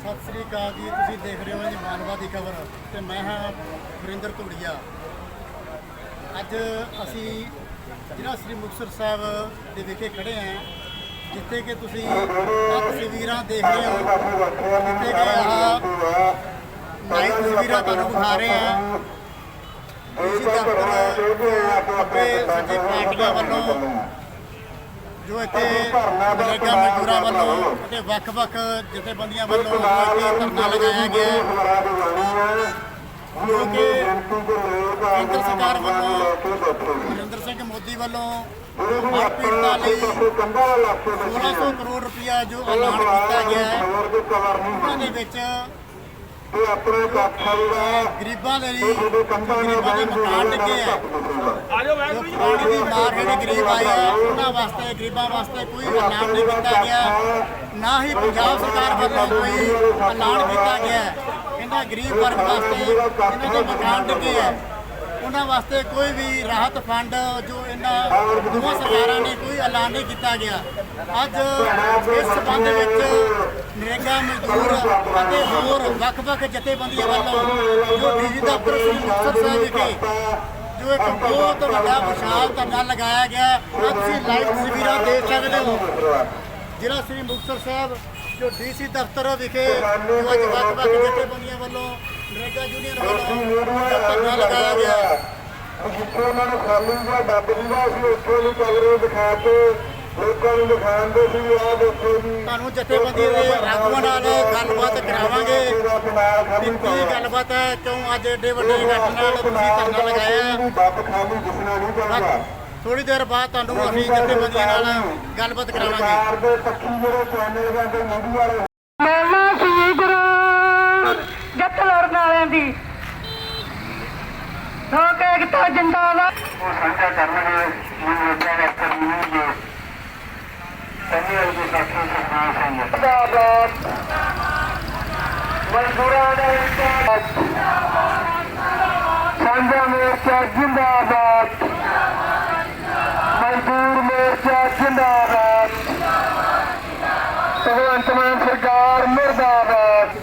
ਸਤਿ ਸ੍ਰੀ ਅਕਾਲ ਜੀ, ਤੁਸੀਂ ਦੇਖ ਰਹੇ ਹੋ ਜੀ ਮਾਨਵਾ ਦੀ ਖਬਰ ਤੇ ਮੈਂ ਹਾਂ ਵਰਿੰਦਰ ਧੂੜੀਆ ਅੱਜ ਅਸੀਂ ਜ਼ਿਲ੍ਹਾ ਸ੍ਰੀ ਮੁਕਤਸਰ ਸਾਹਿਬ ਦੇ ਵਿਖੇ ਖੜੇ ਹਾਂ, ਜਿੱਥੇ ਕਿ ਤੁਸੀਂ ਤਸਵੀਰਾਂ ਦੇਖ ਰਹੇ ਹੋ। ਜਿੱਥੇ ਕਿ ਆਹ ਨਾਈ ਤਸਵੀਰਾਂ ਤੁਹਾਨੂੰ ਦਿਖਾ ਰਹੇ ਹਾਂ। ਇਸ ਦਫ਼ਤਰ ਖੱਬੇ ਸੱਜੇ ਪਾਰਟੀਆਂ ਵੱਲੋਂ ਜੋ ਇੱਥੇ ਨਰੇਗਾ ਮਜ਼ਦੂਰਾਂ ਵੱਲੋਂ ਅਤੇ ਵੱਖ-ਵੱਖ ਜਥੇਬੰਦੀਆਂ ਵੱਲੋਂ ਇੱਥੇ ਧਰਨਾ ਲਗਾਇਆ ਗਿਆ ਜੋ ਕਿ ਕੇਂਦਰ ਸਰਕਾਰ ਵੱਲੋਂ, ਨਰਿੰਦਰ ਸਿੰਘ ਮੋਦੀ ਵੱਲੋਂ ਹੜ੍ਹ ਪੀੜਤਾਂ ਲਈ 1600 ਕਰੋੜ ਰੁਪਇਆ ਜੋ ਐਲਾਨ ਕੀਤਾ ਗਿਆ ਹੈ, ਉਹਨਾਂ ਦੇ ਵਿੱਚ ਆਪਣੇ ਕਾਠਾ ਜਿਹੜਾ। ਗਰੀਬਾਂ ਦੇ ਲਈ ਗਰੀਬਾਂ ਦੇ ਮਕਾਨ ਡਿੱਗੇ ਆ। ਆਜੋ ਜੋ ਪਾਣੀ ਦੀ ਮਾਰ ਜਿਹੜੇ ਗਰੀਬ ਆਏ ਆ ਉਹਨਾਂ ਵਾਸਤੇ ਗਰੀਬਾਂ ਵਾਸਤੇ ਕੋਈ ਐਲਾਨ ਨਹੀਂ ਕੀਤਾ ਗਿਆ। ਨਾ ਹੀ ਪੰਜਾਬ ਸਰਕਾਰ ਵੱਲੋਂ ਕੋਈ ਐਲਾਨ ਕੀਤਾ ਗਿਆ। ਇਹਨਾਂ ਗਰੀਬ ਵਰਗ ਵਾਸਤੇ ਇਹਨਾਂ ਦੇ ਮਕਾਨ ਡਿੱਗੇ ਆ। ਉਹਨਾਂ ਵਾਸਤੇ ਕੋਈ ਵੀ ਰਾਹਤ ਫੰਡ ਜੋ ਇਹਨਾਂ ਦੋਵਾਂ ਸਰਕਾਰਾਂ ਨੇ ਕੋਈ ਐਲਾਨ ਨਹੀਂ ਕੀਤਾ ਗਿਆ। ਅੱਜ ਇਸ ਸਬੰਧ ਵਿੱਚ ਨਰੇਗਾ ਮਜ਼ਦੂਰ ਅਤੇ ਹੋਰ ਵੱਖ-ਵੱਖ ਜਥੇਬੰਦੀਆਂ ਵੱਲੋਂ ਜੋ ਡੀਜੀ ਦਫ਼ਤਰ ਸ੍ਰੀ ਮੁਕਤਸਰ ਸਾਹਿਬ ਵਿਖੇ ਜੋ ਇੱਕ ਬਹੁਤ ਵੱਡਾ ਵਿਸ਼ਾਲ ਧਰਨਾ ਲਗਾਇਆ ਗਿਆ ਆਹ ਤੁਸੀਂ ਲਾਈਵ ਤਸਵੀਰਾਂ ਦੇਖ ਸਕਦੇ ਹੋ। ਜਿਹੜਾ ਸ੍ਰੀ ਮੁਕਤਸਰ ਸਾਹਿਬ, ਜੋ ਡੀਸੀ ਦਫ਼ਤਰ ਵਿਖੇ ਜੋ ਅੱਜ ਵੱਖ-ਵੱਖ ਜਥੇਬੰਦੀਆਂ ਵੱਲੋਂ ਨਰੇਗਾ ਯੂਨੀਅਨ ਵੱਲੋਂ ਧਰਨਾ ਲਗਾਇਆ ਗਿਆ। ਜਿੱਥੇ ਉਹਨਾਂ ਨੂੰ ਖਾਲੀ ਜਾਂ ਡੱਬ ਦਿੰਦਾ ਸੀ ਉੱਥੇ ਨੂੰ ਕਮਰੇ ਦਿਖਾ ਕੇ ਲੋਕਾਂ ਨੂੰ ਦਿਖਾਉਂਦੇ ਸੀ ਆਹ ਦੇਖੋ ਜੀ। ਤੁਹਾਨੂੰ ਜਥੇਬੰਦੀ ਦੇ ਆਗੂਆਂ ਨਾਲ ਗੱਲਬਾਤ ਕਰਾਵਾਂਗੇ। ਇਹਦਾ ਕਨਾਲ ਕਿ ਖਾਲੀ ਕੀ ਗੱਲਬਾਤ ਹੈ ਕਿਉਂ ਅੱਜ ਏਡੇ ਵੱਡੇ ਇਕੱਠ ਨਾਲ ਤੁਸੀਂ ਧਰਨਾ ਲਗਾਇਆ ਹੈ? ਡੱਬ ਖਾਲੀ ਦਿਸਣਾ ਨਹੀਂ ਚਾਹੀਦਾ। ਥੋੜੀ ਦੇਰ ਬਾਅਦ ਤੁਹਾਨੂੰ ਅਸੀਂ ਜਥੇਬੰਦੀਆਂ ਨਾਲ ਗੱਲਬਾਤ ਕਰਾਵਾਂਗੇ। ਸਰਕਾਰ ਦੇ ਪੱਖੀ ਜਿਹੜੇ ਚੈਨਲ ਜਾਂਦੇ ਮੀਡੀਆ ਵਾਲੇ ਮਿਲਣਾ ਸੀ ਜੱਟ ਲੜਨ ਵਾਲਿਆਂ ਦੀ ਲੋਕ ਏਕਤਾ ਜਿੰਦਾਬਾਦ ਉਹ ਸਾਂਝਾ ਕਰਨਗੇ ਮੈਨੂੰ ਲੋਕਾਂ ਦਾ ਕਰਨੀ ਜੋ। ਸੰਨੀ ਦੇ ਸਾਥੀ ਸਰਦਾਰ ਸਿੰਘ ਜਿੰਦਾਬਾਦ। ਮਜ਼ਦੂਰਾਂ ਦਾ ਇਨਸਾਫ। ਸਾਂਝਾ ਮੋਰਚਾ ਜਿੰਦਾਬਾਦ। ਮਜ਼ਦੂਰ ਮੋਰਚਾ ਜਿੰਦਾਬਾਦ ਭਗਵੰਤ ਮਾਨ ਸਰਕਾਰ ਮੁਰਦਾਬਾਦ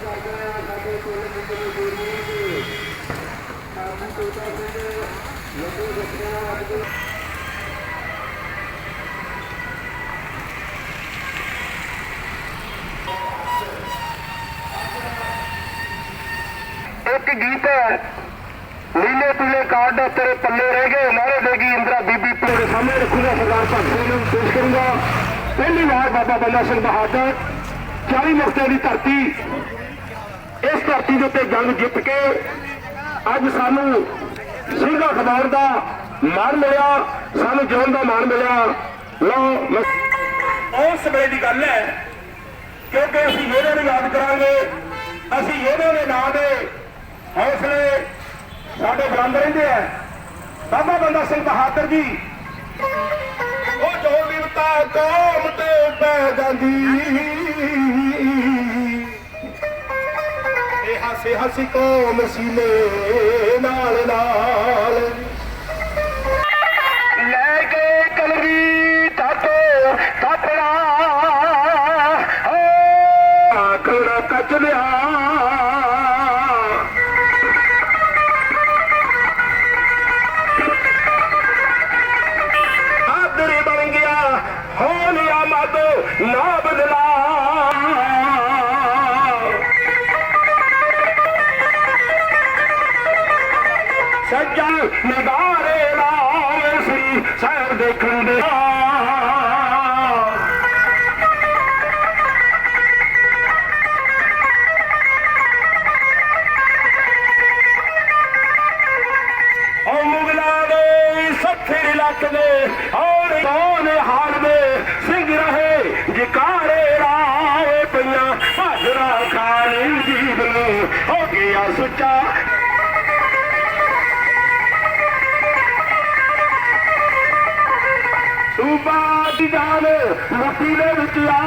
ਇੱਕ ਗੀਤ ਨੀਲੇ ਪੀਲੇ ਕਾਰਡ ਤੇਰੇ ਪੱਲੇ ਰਹਿ ਗਏ। ਨਾਰੇ ਦੇਗੀ ਇੰਦਰਾ ਬੀਬੀ ਪੂਰੇ ਸਾਹਮਣੇ ਰੱਖੂਗਾ ਸਰਦਾਰ ਭਗਤ ਸਿੰਘ ਨੂੰ ਪੇਸ਼ ਕਰੂੰਗਾ। ਪਹਿਲੀ ਵਾਰ ਬਾਬਾ ਬੰਦਾ ਸਿੰਘ ਬਹਾਦਰ 40 ਮੁਕਤਿਆਂ ਦੀ ਧਰਤੀ, ਇਸ ਧਰਤੀ ਦੇ ਉੱਤੇ ਜੰਗ ਜਿੱਤ ਕੇ ਅੱਜ ਸਾਨੂੰ ਸਿੰਘਾ ਖਦਾਰ ਦਾ ਮਾਣ ਮਿਲਿਆ, ਸਾਨੂੰ ਜਿਉਣ ਦਾ ਮਾਣ ਮਿਲਿਆ। ਲਓ ਉਸ ਵੇਲੇ ਦੀ ਗੱਲ ਹੈ, ਕਿਉਂਕਿ ਅਸੀਂ ਯੋਧਿਆਂ ਨੂੰ ਯਾਦ ਕਰਾਂਗੇ, ਅਸੀਂ ਯੋਧਿਆਂ ਦੇ ਨਾਂ ਦੇ ਹੌਸਲੇ ਸਾਡੇ ਬੁਲੰਦ ਰਹਿੰਦੇ ਆ। ਬਾਬਾ ਬੰਦਾ ਸਿੰਘ ਬਹਾਦਰ ਜੀ। ਉਹ ਜੋ ਵਿਵਤਾ ਕੌਮ ਤੇ ਪੈ ਜਾਂਦੀ। ਇਹ ਹਾਸੇ ਹਸੀ ਕੌਮ ਸੀਨੇ ਨਾਲ ਨਾਲ ۽ منگلا الڪي ਦੀ ਜਾਨ ਮੁੱਠੀ ਦੇ ਵਿੱਚ ਆ।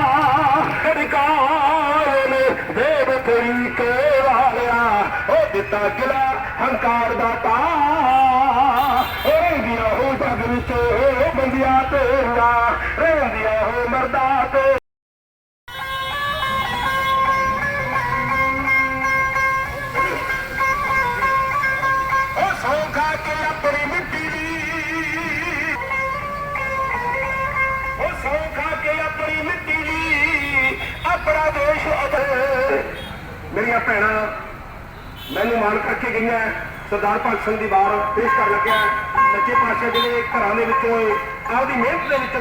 ਅਧਿਕਾਰ ਨੇ ਦੇਵ ਤਰੀਕੇ ਵਾਲਿਆ। ਉਹ ਦਿੱਤਾ ਕਿਲਾ ਹੰਕਾਰ ਦਾ ਤਾ ਰਹਿੰਦੀਆਂ ਹੋ ਜਗ ਵਿੱਚ ਬੰਦਿਆ ਤੇਰਾ ਰਹਿੰਦੀਆਂ ਹੋ ਮਰਦਾ ਤੇ ਮੇਰੀਆਂ ਭੈਣਾਂ, ਮੈਨੂੰ ਮਾਣ ਕਰਕੇ ਗਈਆਂ ਸਰਦਾਰ ਭਗਤ ਸਿੰਘ ਦੀ ਵਾਰ ਪੇਸ਼ ਕਰਨ ਲੱਗਿਆ ਸੱਚੇ ਪਾਤਸ਼ਾਹ ਜਿਹੜੇ ਘਰਾਂ ਦੇ ਵਿੱਚੋਂ, ਆਪਦੀ ਮਿਹਨਤ ਦੇ ਵਿੱਚ,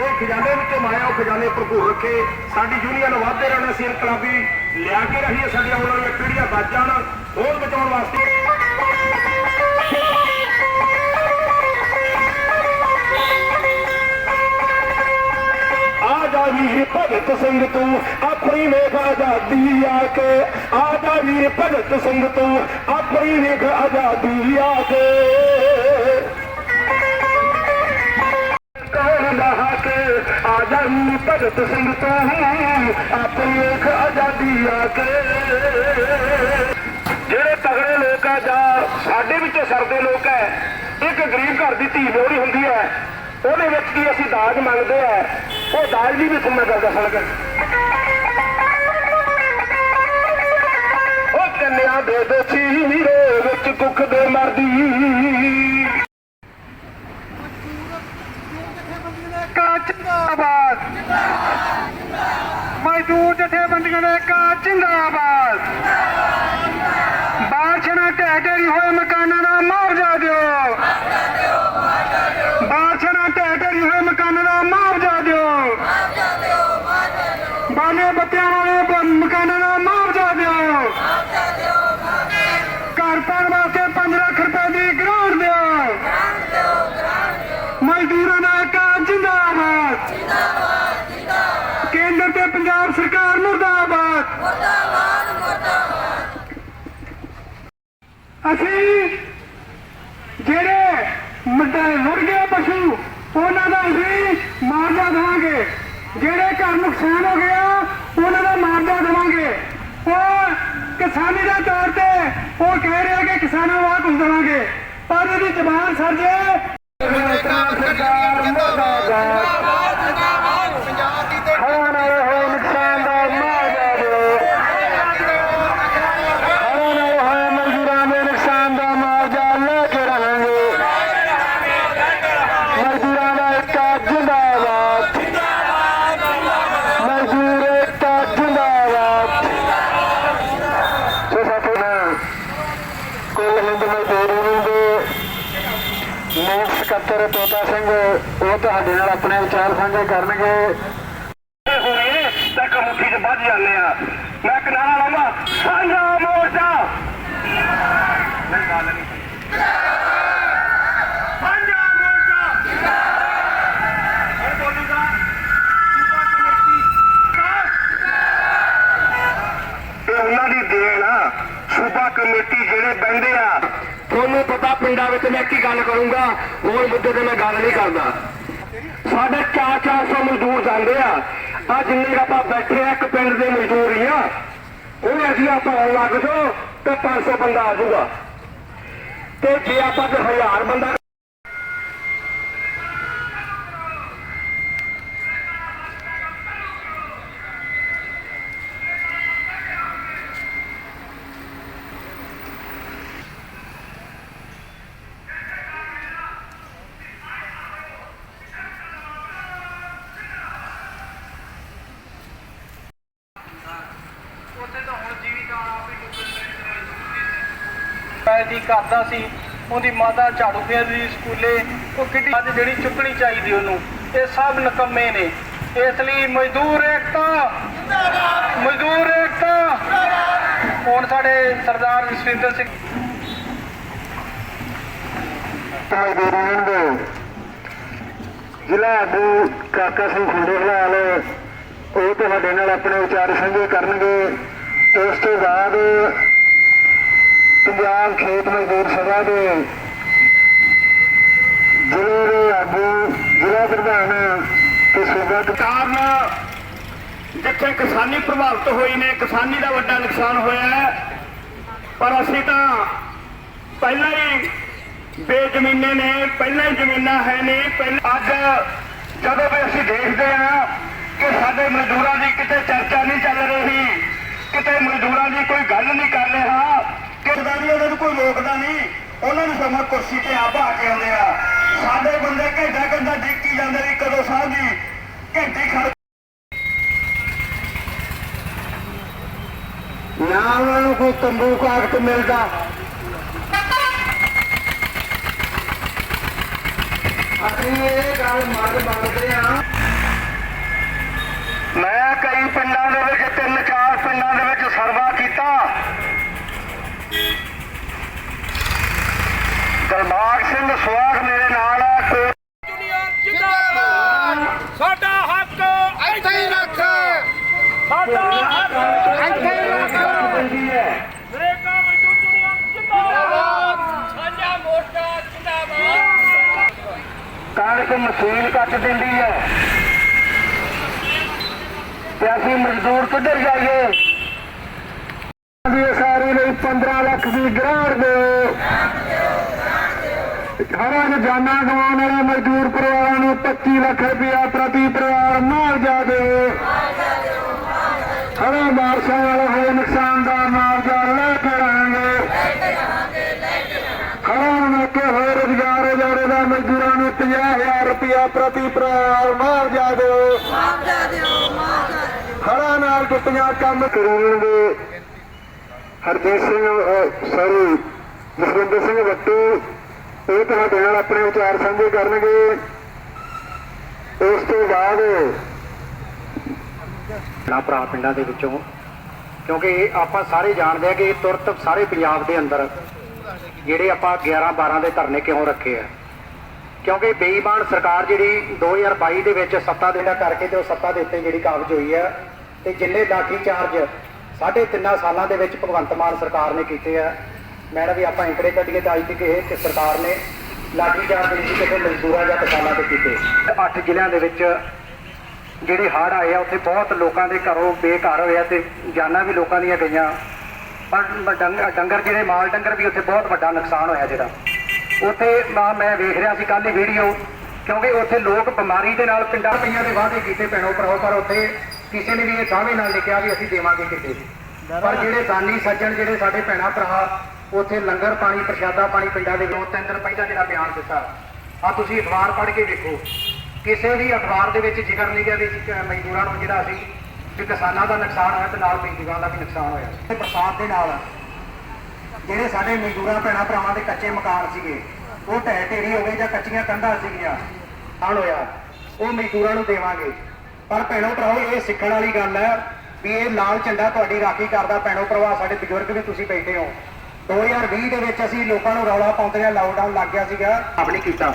ਇਹ ਖਜ਼ਾਨੇ ਵਿੱਚੋਂ ਮਾਇਆ, ਉਹ ਖਜ਼ਾਨੇ ਭਰਪੂਰ ਰੱਖੇ। ਸਾਡੀ ਯੂਨੀਅਨ ਵਾਧੇ ਰਹਿਣਾ ਸੀ, ਇਨਕਲਾਬੀ ਲਿਆ ਕੇ ਰਹੀਏ ਸਾਡੀਆਂ ਉਹਨਾਂ ਵਾਲੀਆਂ ਪੀੜ੍ਹੀਆਂ ਬਚ ਜਾਣ, ਹੋਰ ਬਚਾਉਣ ਵਾਸਤੇ ਵੀਰ ਭਗਤ ਸਿੰਘ ਤੂੰ। ਆਪਣੀ ਵੇਖ ਆਜ਼ਾਦੀ ਆ ਕੇ ਆ ਜਾ ਵੀਰ ਭਗਤ ਸਿੰਘ ਤੂੰ। ਆਪਣੀ ਵੇਖ ਆਜ਼ਾਦੀ ਆ ਕੇ। ਕੌਣ ਲਹਾ ਭਗਤ ਸਿੰਘ ਤੂੰ। ਆਪਣੀ ਵੇਖ ਆਜ਼ਾਦੀ ਆ ਕੇ। ਜਿਹੜੇ ਤਗੜੇ ਲੋਕ ਆ ਜਾਂ ਸਾਡੇ ਵਿੱਚੋਂ ਸਰਦੇ ਲੋਕ ਹੈ ਇੱਕ ਗਰੀਬ ਘਰ ਦੀ ਧੀ ਲੋਹੜੀ ਹੁੰਦੀ ਹੈ ਉਹਦੇ ਵਿੱਚ ਕੀ ਅਸੀਂ ਦਾਜ ਮੰਗਦੇ ਆ, ਉਹ ਦਾਜ ਦੀ ਵੀ ਸੁਣਨਾ ਕਰਦਾ ਸੜਕ। ਉਹ ਕੰਨਿਆ ਦੇ ਦੋ ਚੀਰੇ ਵਿੱਚ ਕੁੱਖ ਦੇ ਮਰਦੀ। ਕਾ ਜਿੰਦਾਬਾਦ। ਮਜ਼ਦੂਰ ਜਥੇਬੰਦੀਆਂ ਦੇ ਕਾ ਜਿੰਦਾਬਾਦ। ਬਾਰਛਣਾ ਢਹਿ ਢੇਰੀ ਹੋਏ ਮਕਾਨਾਂ ਦਾ ਮੁਆਵਜ਼ਾ ਦਿਓ ਬਾਰਛਣਾ ਢਹਿ ਢੇਰੀ ਹੋਏ ਮਕਾਨਾਂ ਦਾ ਮੁਆਵਜ਼ਾ ਦਿਓ ਬਾਲੇ ਬੱਤਿਆਂ ਵਾਲੇ ਬ- ਮਕਾਨਾਂ ਦਾ ਮੁਆਵਜ਼ਾ ਦਿਓ ਘਰ ਪਾਉਣ ਵਾਸਤੇ 5 ਲੱਖ ਰੁਪਏ ਦੀ ਗ੍ਰਾਂਟ ਦਿਓ ਮਜ਼ਦੂਰਾਂ ਦਾ ਏਕਾ ਜਿੰਦਾਬਾਦ ਕੇਂਦਰ ਤੇ ਪੰਜਾਬ ਸਰਕਾਰ ਮੁਰਦਾਬਾਦ ਅਸੀਂ ਜਿਹੜੇ ਮੱਡੇ ਰੁੜ ਗਏ ਪਸ਼ੂ, ਉਹਨਾਂ ਦਾ ਅਸੀਂ ਮਾਰਜਾ ਦੇਵਾਂਗੇ। ਜਿਹੜੇ ਘਰ ਨੁਕਸਾਨ ਹੋ ਗਿਆ ਉਹਨਾਂ ਦਾ ਮਾਰਜਾ ਦੇਵਾਂਗੇ। ਉਹ ਕਿਸਾਨੀ ਦੇ ਤੌਰ ਤੇ ਉਹ ਕਹਿ ਰਿਹਾ ਕਿ ਕਿਸਾਨਾਂ ਨੂੰ ਆਹ ਕੁਝ ਦੇਵਾਂਗੇ। ਪਰ ਇਹਦੀ ਜ਼ਬਾਨ ਸਰ ਜੇ ਸਰਕਾਰ ਮੁਰਦਾਬਾਦ ਖੜਾ ਨਾ ਹੋਏ ਨੁਕਸਾਨ ਦਾ ਮੁਆਵਜ਼ਾ ਦਿਓ ਖੜਾ ਨਾ ਹੋਏ ਮਜ਼ਦੂਰਾਂ ਦੇ ਨੁਕਸਾਨ ਦਾ ਮੁਆਵਜ਼ਾ ਲੈ ਕੇ ਰਹਾਂਗੇ ਮਜ਼ਦੂਰਾਂ ਦਾ ਏਕਾ ਜਿੰਦਾਬਾਦ ਮਜ਼ਦੂਰ ਏਕਾ ਜਿੰਦਾਬਾਦ ਸੋ ਸਾਥੀਓ ਮੈਂ ਕੁੱਲ ਹਿੰਦ ਮਜ਼ਦੂਰ ਯੂਨੀਅਨ ਦੇ ਮੇਨ ਸਕੱਤਰ ਤੋਤਾ ਸਿੰਘ, ਉਹ ਤੁਹਾਡੇ ਨਾਲ ਆਪਣੇ ਵਿਚਾਰ ਸਾਂਝੇ ਕਰਨਗੇ। ਹੋਏ ਤੱਕ ਮੁੱਠੀ 'ਚ ਵੱਜ ਜਾਂਦੇ ਆ। ਮੈਂ ਇੱਕ ਨਾਰਾ ਸਾਂਝਾ ਮੋਰਚਾ! ਨਹੀਂ ਗੱਲ ਨਹੀਂ ਉਹਨਾਂ ਦੀ ਦੇਣ ਆ। ਸੂਬਾ ਕਮੇਟੀ ਜਿਹੜੇ ਬੈੰਦੇ ਆ ਤੁਹਾਨੂੰ ਪਤਾ ਪਿੰਡਾਂ ਵਿੱਚ ਮੈਂ ਕੀ ਗੱਲ ਕਰੂੰਗਾ, ਹੋਰ ਮੁੱਦੇ ਤੇ ਮੈਂ ਗੱਲ ਨਹੀਂ ਕਰਦਾ। ਸਾਡੇ 4-400 ਮਜ਼ਦੂਰ ਜਾਂਦੇ ਆ। ਆ ਜਿੰਨੇ ਕੁ ਆਪਾਂ ਬੈਠੇ ਆ, ਇੱਕ ਪਿੰਡ ਦੇ ਮਜ਼ਦੂਰ ਹੀ ਆ। ਉਹ ਅਸੀਂ ਆਪਾਂ ਲੱਗ ਜਾਓ ਤੇ 500 ਬੰਦਾ ਆ ਜਾਊਗਾ। ਤੇ ਜੇ ਆਪਾਂ ਤੇ 1000 ਬੰਦਾ ਦੀ ਸੀ, ਉਹਦੀ ਮਾਤਾ ਝਾੜੂ ਫੇਰਦੀ ਸਕੂਲੇ, ਉਹ ਕਿੱਡੀ ਅੱਜ ਜਿਹੜੀ ਚੁੱਕਣੀ ਚਾਹੀਦੀ ਉਹਨੂੰ, ਇਹ ਸਭ ਨਕਮੇ ਨੇ। ਇਸ ਲਈ ਮਜ਼ਦੂਰ ਏਕਤਾ ਮਜ਼ਦੂਰ ਏਕਤਾ। ਹੁਣ ਸਾਡੇ ਸਰਦਾਰ ਜਸਵਿੰਦਰ ਸਿੰਘ ਮਜ਼ਦੂਰਾਂ ਦੇ ਜ਼ਿਲ੍ਹਾ ਆਗੂ ਕਾਕਾ ਸਿੰਘ ਖੰਡੇਵਾਲ ਉਹ ਤੁਹਾਡੇ ਨਾਲ ਆਪਣੇ ਵਿਚਾਰ ਸਾਂਝੇ ਕਰਨਗੇ। ਉਸ ਤੋਂ ਬਾਅਦ ਪੰਜਾਬ ਖੇਤ ਮਜ਼ਦੂਰ ਸਭਾ ਦੇ ਜ਼ਿਲ੍ਹੇ ਦੇ ਆਗੂ, ਜ਼ਿਲ੍ਹਾ ਪ੍ਰਧਾਨ ਤੇ ਸੂਬਾ ਕਾਰਨ ਜਿੱਥੇ ਕਿਸਾਨੀ ਪ੍ਰਭਾਵਿਤ ਹੋਈ ਨੇ, ਕਿਸਾਨੀ ਦਾ ਵੱਡਾ ਨੁਕਸਾਨ ਹੋਇਆ ਹੈ। ਪਰ ਅਸੀਂ ਤਾਂ ਪਹਿਲਾਂ ਹੀ ਬੇਜ਼ਮੀਨੇ ਨੇ, ਪਹਿਲਾਂ ਹੀ ਜ਼ਮੀਨਾਂ ਹੈ ਨੇ, ਪਹਿਲਾਂ ਅੱਜ ਜਦੋਂ ਵੀ ਅਸੀਂ ਦੇਖਦੇ ਹਾਂ ਕਿ ਸਾਡੇ ਮਜ਼ਦੂਰਾਂ ਦੀ ਕਿਤੇ ਚਰਚਾ ਨਹੀਂ ਚੱਲ ਰਹੀ, ਕਿਤੇ ਮਜ਼ਦੂਰਾਂ ਦੀ ਕੋਈ ਗੱਲ ਨਹੀਂ ਕਰ ਰਿਹਾ ਕਿਦਾ ਵੀ ਉਹਨਾਂ ਨੂੰ ਕੋਈ ਰੋਕਦਾ ਨਹੀਂ। ਉਹਨਾਂ ਨੂੰ ਸਮਾਂ ਕੁਰਸੀ ਤੇ ਆ ਕੇ ਆਉਂਦੇ ਆ। ਸਾਡੇ ਬੰਦੇ ਘੰਟਾ ਘੰਟਾ ਡਿੱਕੀ ਜਾਂਦੇ ਨੇ ਕਦੋਂ ਸਾਹਿਬ ਜੀ ਘੰਟੇ ਖੜ ਨਾ ਉਹਨਾਂ ਨੂੰ ਕੋਈ ਤੰਬੂ ਕਾਗਜ਼ ਮਿਲਦਾ। ਅਸੀਂ ਇਹ ਗੱਲ ਮੰਗ ਮੰਗਦੇ ਆ ਮੈਂ ਕਈ ਪਿੰਡਾਂ ਦੇ ਵਿੱਚ ਤਿੰਨ ਚਾਰ ਪਿੰਡਾਂ ਦੇ ਵਿੱਚ ਸਰਵਾ ਕੀਤਾ। ਦਰਬਾਰ ਸਿੰਘ ਸੁਆਗ ਮੇਰੇ ਨਾਲ ਹੈ ਕੋ- ਸਾਡਾ ਹੱਕ ਇੱਥੇ ਹੀ ਰੱਖ। ਸਾਡਾ ਹੱਕ ਇੱਥੇ ਹੀ ਰੱਖ। ਨਰੇਗਾ ਮਜ਼ਦੂਰ ਯੂਨੀਅਨ ਜਿੰਦਾਬਾਦ। ਸਾਂਝਾ ਮੋਰਚਾ ਜਿੰਦਾਬਾਦ। ਕਣਕ ਮਸ਼ੀਨ ਕੱਟ ਦਿੰਦੀ ਹੈ। ਤੇ ਅਸੀਂ ਮਜ਼ਦੂਰ ਕਿੱਧਰ ਜਾਈਏ? ਦੀ ਸਾਰੀ ਲਈ 15 ਲੱਖ ਦੀ ਗ੍ਰਾਂਟ ਦਿਓ। ਹਰਾਂ ਜਾਨਾਂ ਗਵਾਉਣ ਵਾਲੇ ਮਜ਼ਦੂਰ ਪਰਿਵਾਰਾਂ ਨੂੰ 25 ਲੱਖ ਰੁਪਇਆ ਪ੍ਰਤੀ ਪਰਿਵਾਰ ਮੁਆਵਜ਼ਾ ਦਿਓ ਹਰਾਂ ਬਾਰਸ਼ਾਂ ਵਾਲਾ ਹੋਏ ਨੁਕਸਾਨ ਦਾ ਮੁਆਵਜ਼ਾ ਲੈ ਕੇ ਰਹਾਂਗੇ। ਖੜਾ ਮੌਕੇ ਹੋਏ ਰੁਜ਼ਗਾਰ ਉਜਾੜੇ ਦਾ ਮਜ਼ਦੂਰਾਂ ਨੂੰ 50000 ਰੁਪਇਆ ਪ੍ਰਤੀ ਪਰਿਵਾਰ ਮੁਆਵਜ਼ਾ ਦਿਓ ਮੁਆਵਜ਼ਾ ਦਿਓ ਮੁਆਵਜ਼ਾ ਖੜਾ ਨਾਲ ਟੁੱਟੀਆਂ ਕੰਮ ਕਰਨਗੇ। ਹਰਜੀਤ ਸਿੰਘ ਸੌਰੀ ਜਸਵਿੰਦਰ ਸਿੰਘ ਵੱਟੂ ਇਹ ਤੁਹਾਡੇ ਨਾਲ ਆਪਣੇ ਵਿਚਾਰ ਸਾਂਝੇ ਕਰਨਗੇ। ਉਸ ਤੋਂ ਬਾਅਦ ਨਾ ਭਰਾ ਪਿੰਡਾਂ ਦੇ ਵਿੱਚੋਂ, ਕਿਉਂਕਿ ਆਪਾਂ ਸਾਰੇ ਜਾਣਦੇ ਆ ਕਿ ਤੁਰਤ ਸਾਰੇ ਪੰਜਾਬ ਦੇ ਅੰਦਰ, ਜਿਹੜੇ ਆਪਾਂ 11 12 ਦੇ ਧਰਨੇ ਕਿਉਂ ਰੱਖੇ ਆ? ਕਿਉਂਕਿ ਬੇਈਮਾਨ ਸਰਕਾਰ ਜਿਹੜੀ 2022 ਦੇ ਵਿੱਚ ਸੱਤਾ ਦੇਣਾ ਕਰਕੇ ਤੇ ਉਹ ਸੱਤਾ ਦੇ ਉੱਤੇ ਜਿਹੜੀ ਕਾਬਜ ਹੋਈ ਆ, ਤੇ ਜਿੰਨੇ ਲਾਠੀ ਚਾਰਜ ਸਾਢੇ ਤਿੰਨਾਂ ਸਾਲਾਂ ਦੇ ਵਿੱਚ ਭਗਵੰਤ ਮਾਨ ਸਰਕਾਰ ਨੇ ਕੀਤੇ ਆ ਮੈਡਮ ਵੀ ਆਪਾਂ ਇੰਕੜੇ ਕੱਢੀਏ ਤਾਂ ਅੱਜ ਤੱਕ ਇਹ ਕਿ ਸਰਕਾਰ ਨੇ ਲਾਠੀ ਚਾਰਜ ਨਹੀਂ ਕਿਸੇ ਮਜ਼ਦੂਰਾਂ ਜਾਂ ਕਿਸਾਨਾਂ ਤੇ ਕੀਤੇ। ਅੱਠ ਜ਼ਿਲ੍ਹਿਆਂ ਦੇ ਵਿੱਚ ਜਿਹੜੀ ਹੜ੍ਹ ਆਏ ਆ ਉੱਥੇ ਬਹੁਤ ਲੋਕਾਂ ਦੇ ਘਰੋਂ ਬੇਘਰ ਹੋਏ ਆ ਤੇ ਜਾਨਾਂ ਵੀ ਲੋਕਾਂ ਦੀਆਂ ਗਈਆਂ। ਪਰ ਡੰਗਰ ਜਿਹੜੇ ਮਾਲ ਡੰਗਰ ਵੀ ਉੱਥੇ ਬਹੁਤ ਵੱਡਾ ਨੁਕਸਾਨ ਹੋਇਆ ਜਿਹੜਾ। ਉੱਥੇ ਮੈਂ ਵੇਖ ਰਿਹਾ ਸੀ ਕੱਲ੍ਹ ਦੀ ਵੀਡੀਓ ਕਿਉਂਕਿ ਉੱਥੇ ਲੋਕ ਬਿਮਾਰੀ ਦੇ ਨਾਲ ਪਿੰਡਾਂ ਪਈਆਂ ਦੇ ਵਾਅਦੇ ਕੀਤੇ ਪੈਣੋ ਭਰਾਓ ਪਰ ਉੱਥੇ ਕਿਸੇ ਨੇ ਵੀ ਇਹ ਦਾਅਵੇ ਨਾਲ ਲਿਖਿਆ ਵੀ ਅਸੀਂ ਦੇਵਾਂਗੇ ਕਿਤੇ ਪਰ ਜਿਹੜੇ ਦਾਨੀ ਸੱਜਣ ਜਿਹੜੇ ਸਾਡੇ ਭੈਣਾ ਭਰਾ ਉੱਥੇ ਲੰਗਰ ਪਾਣੀ, ਪ੍ਰਸ਼ਾਦਾ ਪਾਣੀ ਪਿੰਡਾਂ ਦੇ ਦੋ ਤਿੰਨ ਦਿਨ ਪਹਿਲਾਂ ਜਿਹੜਾ ਬਿਆਨ ਦਿੱਤਾ। ਆ ਤੁਸੀਂ ਅਖਬਾਰ ਪੜ੍ਹ ਕੇ ਦੇਖੋ ਕਿਸੇ ਵੀ ਅਖਬਾਰ ਦੇ ਵਿੱਚ ਜ਼ਿਕਰ ਨਹੀਂ ਗਿਆ ਵੀ ਮਜ਼ਦੂਰਾਂ ਨੂੰ ਜਿਹੜਾ ਅਸੀਂ ਵੀ ਕਿਸਾਨਾਂ ਦਾ ਨੁਕਸਾਨ ਹੋਇਆ ਤੇ ਨਾਲ ਮਜ਼ਦੂਰਾਂ ਦਾ ਵੀ ਨੁਕਸਾਨ ਹੋਇਆ। ਤੇ ਬਰਸਾਤ ਦੇ ਨਾਲ ਜਿਹੜੇ ਸਾਡੇ ਮਜ਼ਦੂਰਾਂ, ਭੈਣਾਂ, ਭਰਾਵਾਂ ਦੇ ਕੱਚੇ ਮਕਾਨ ਸੀਗੇ, ਉਹ ਢਹਿ ਢੇਰੀ ਹੋ ਗਏ ਜਾਂ ਕੱਚੀਆਂ ਕੰਧਾਂ ਸੀਗੀਆਂ, ਹਾਲ ਹੋਇਆ। ਉਹ ਮਜ਼ਦੂਰਾਂ ਨੂੰ ਦੇਵਾਂਗੇ। ਪਰ ਭੈਣੋ ਭਰਾਓ, ਇਹ ਸਿੱਖਣ ਵਾਲੀ ਗੱਲ ਹੈ ਵੀ ਇਹ ਲਾਲ ਝੰਡਾ ਤੁਹਾਡੀ ਰਾਖੀ ਕਰਦਾ। ਭੈਣੋ ਭਰਾਵਾ ਸਾਡੇ ਬਜ਼ੁਰਗ ਵੀ ਤੁਸੀਂ ਬੈਠੇ ਹੋ। 2020 ਦੇ ਵਿੱਚ ਅਸੀਂ ਲੋਕਾਂ ਨੂੰ ਰੌਲਾ ਪਾਉਂਦੇ ਆ ਲਾਕਡਾਊਨ ਲੱਗ ਗਿਆ ਸੀਗਾ। ਆਪ ਨਹੀਂ ਕੀਤਾ।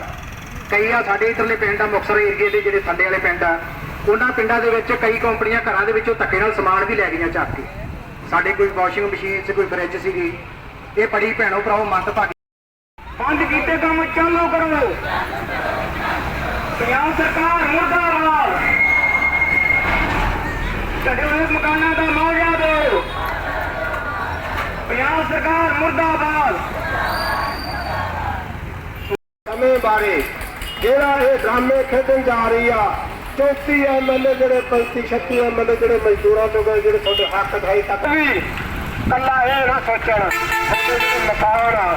ਕਈ ਆ ਸਾਡੇ ਇਧਰਲੇ ਪਿੰਡ ਆ ਮੁਕਤਸਰ ਏਰੀਏ ਦੇ ਜਿਹੜੇ ਥੱਲੇ ਵਾਲੇ ਪਿੰਡ ਆ ਉਹਨਾਂ ਪਿੰਡਾਂ ਦੇ ਵਿੱਚ ਕਈ ਕੰਪਨੀਆਂ ਘਰਾਂ ਦੇ ਵਿੱਚੋਂ ਧੱਕੇ ਨਾਲ ਸਮਾਨ ਵੀ ਲੈ ਗਈਆਂ ਚੱਕ ਕੇ। ਸਾਡੇ ਕੋਈ ਵਾਸ਼ਿੰਗ ਮਸ਼ੀਨ ਸੀ ਕੋਈ ਫਰਿੱਜ ਸੀਗੀ। ਇਹ ਬੜੀ ਭੈਣੋ ਭਰਾਓ ਮੰਦ ਭਾਗੀ ਬੰਦ ਕੀਤੇ ਕੰਮ ਚਾਲੂ ਕਰੋ। ਪੰਜਾਬ ਸਰਕਾਰ ਮੁਰਦਾਬਾਦ। ਢੱਡੇ ਹੋਏ ਮਕਾਨਾਂ ਦਾ ਮੁਆਵਜ਼ਾ ਦਿਓ। ਪੰਜਾਬ ਸਰਕਾਰ ਮੁਰਦਾਬਾਦ। ਸਮੇਂ ਬਾਰੇ ਜਿਹੜਾ ਇਹ ਡਰਾਮੇ ਖੇਡਣ ਜਾ ਰਹੀ ਆ 34 ਐਮਐਲਏ ਜਿਹੜੇ 35 36 ਐਮਐਲਏ ਜਿਹੜੇ ਮਜ਼ਦੂਰਾਂ ਤੋਂ ਗਏ ਜਿਹੜੇ ਤੁਹਾਡੇ ਹੱਕ ਖਾਈ ਤੱਕ ਵੀ ਕੱਲਾ ਇਹ ਨਾ ਸੋਚਣ ਸਾਡੇ ਜਿਹੜੇ ਮਕਾਨ ਆ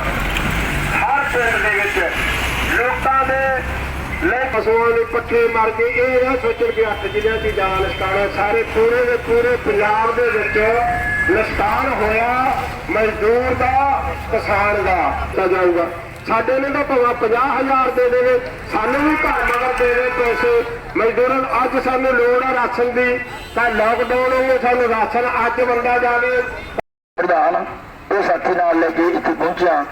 ਹਰ ਪਿੰਡ ਦੇ ਵਿੱਚ ਲੋਕਾਂ ਦੇ ਲਈ ਪਸ਼ੂਆਂ ਦੇ ਪੱਠੇ ਮਾਰ ਕੇ ਇਹ ਨਾ ਸੋਚਣ ਕਿ ਅੱਠ ਜ਼ਿਲ੍ਹਿਆਂ ਦੀ ਜਾਨ ਨਿਸ਼ਕਾਣਾ ਸਾਰੇ ਪੂਰੇ ਦੇ ਪੂਰੇ ਪੰਜਾਬ ਦੇ ਵਿੱਚ ਨਿਸ਼ਕਾਨ ਹੋਇਆ, ਮਜ਼ਦੂਰ ਦਾ, ਕਿਸਾਨ ਦਾ, ਤਾਂ ਸਾਡੇ ਨੇ ਤਾਂ ਭਾਵੇਂ 50000 ਦੇ ਦੇਵੇ, ਸਾਨੂੰ ਵੀ ਘਰ ਮਗਰ ਦੇ ਪੈਸੇ। ਮਜ਼ਦੂਰਾਂ ਅੱਜ ਸਾਨੂੰ ਲੋੜ ਆ ਰਾਸ਼ਨ ਦੀ, ਤਾਂ ਲੋਕਡਾਊਨ ਹੋਵੇ ਸਾਨੂੰ ਰਾਸ਼ਨ ਅੱਜ ਬੰਦਾ ਜਾਵੇ। ਪ੍ਰਧਾਨ, ਇਹ ਸਾਥੀ ਨਾਲ ਲੈ ਕੇ ਇੱਥੇ ਪਹੁੰਚਿਆ।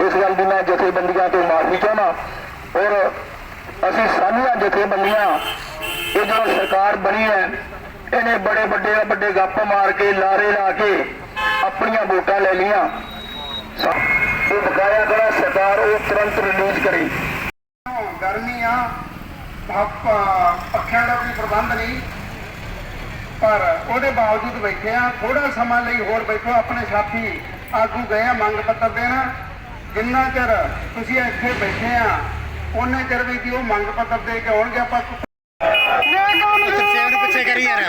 ਇਸ ਗੱਲ ਦੀ ਮੈਂ ਜਥੇਬੰਦੀਆਂ ਤੋਂ ਮਾਫੀ ਚਾਹਣਾ ਔਰ ਅਸੀਂ ਸਾਰੀਆਂ ਜਥੇਬੰਦੀਆਂ, ਇਹ ਜੋ ਸਰਕਾਰ ਬਣੀ ਹੈ, ਇਹਨੇ ਬੜੇ ਵੱਡੇ ਵੱਡੇ ਗੱਪ ਮਾਰ ਕੇ, ਲਾਰੇ ਲਾ ਕੇ ਆਪਣੀਆਂ ਵੋਟਾਂ ਲੈ ਲੀਆਂ ਉਹ ਬਕਾਇਆ ਜਿਹੜਾ ਸਰਕਾਰ ਉਹ ਤੁਰੰਤ ਰਿਲੀਜ਼ ਕਰੇ। ਗਰਮੀ ਆ ਪੱਖਿਆਂ ਦਾ ਕੋਈ ਪ੍ਰਬੰਧ ਨਹੀਂ, ਪਰ ਉਹਦੇ ਬਾਵਜੂਦ ਬੈਠੇ ਆ ਥੋੜਾ ਸਮਾਂ ਲਈ ਹੋਰ ਬੈਠੋ, ਆਪਣੇ ਸਾਥੀ ਆਗੂ ਗਏ ਆ, ਮੰਗ ਪੱਤਰ ਦੇਣਾ। ਜਿੰਨਾ ਚਿਰ ਤੁਸੀਂ ਇੱਥੇ ਬੈਠੇ ਆ ਉਹਨੇ ਚਿਰ ਵੀ ਕਿ ਉਹ ਮੰਗ ਪੱਤਰ ਦੇ ਕੇ ਆਉਣਗੇ ਆਪਾਂ। ਪਿੱਛੇ ਉਹਨੂੰ ਪਿੱਛੇ ਕਰੀ ਯਾਰ।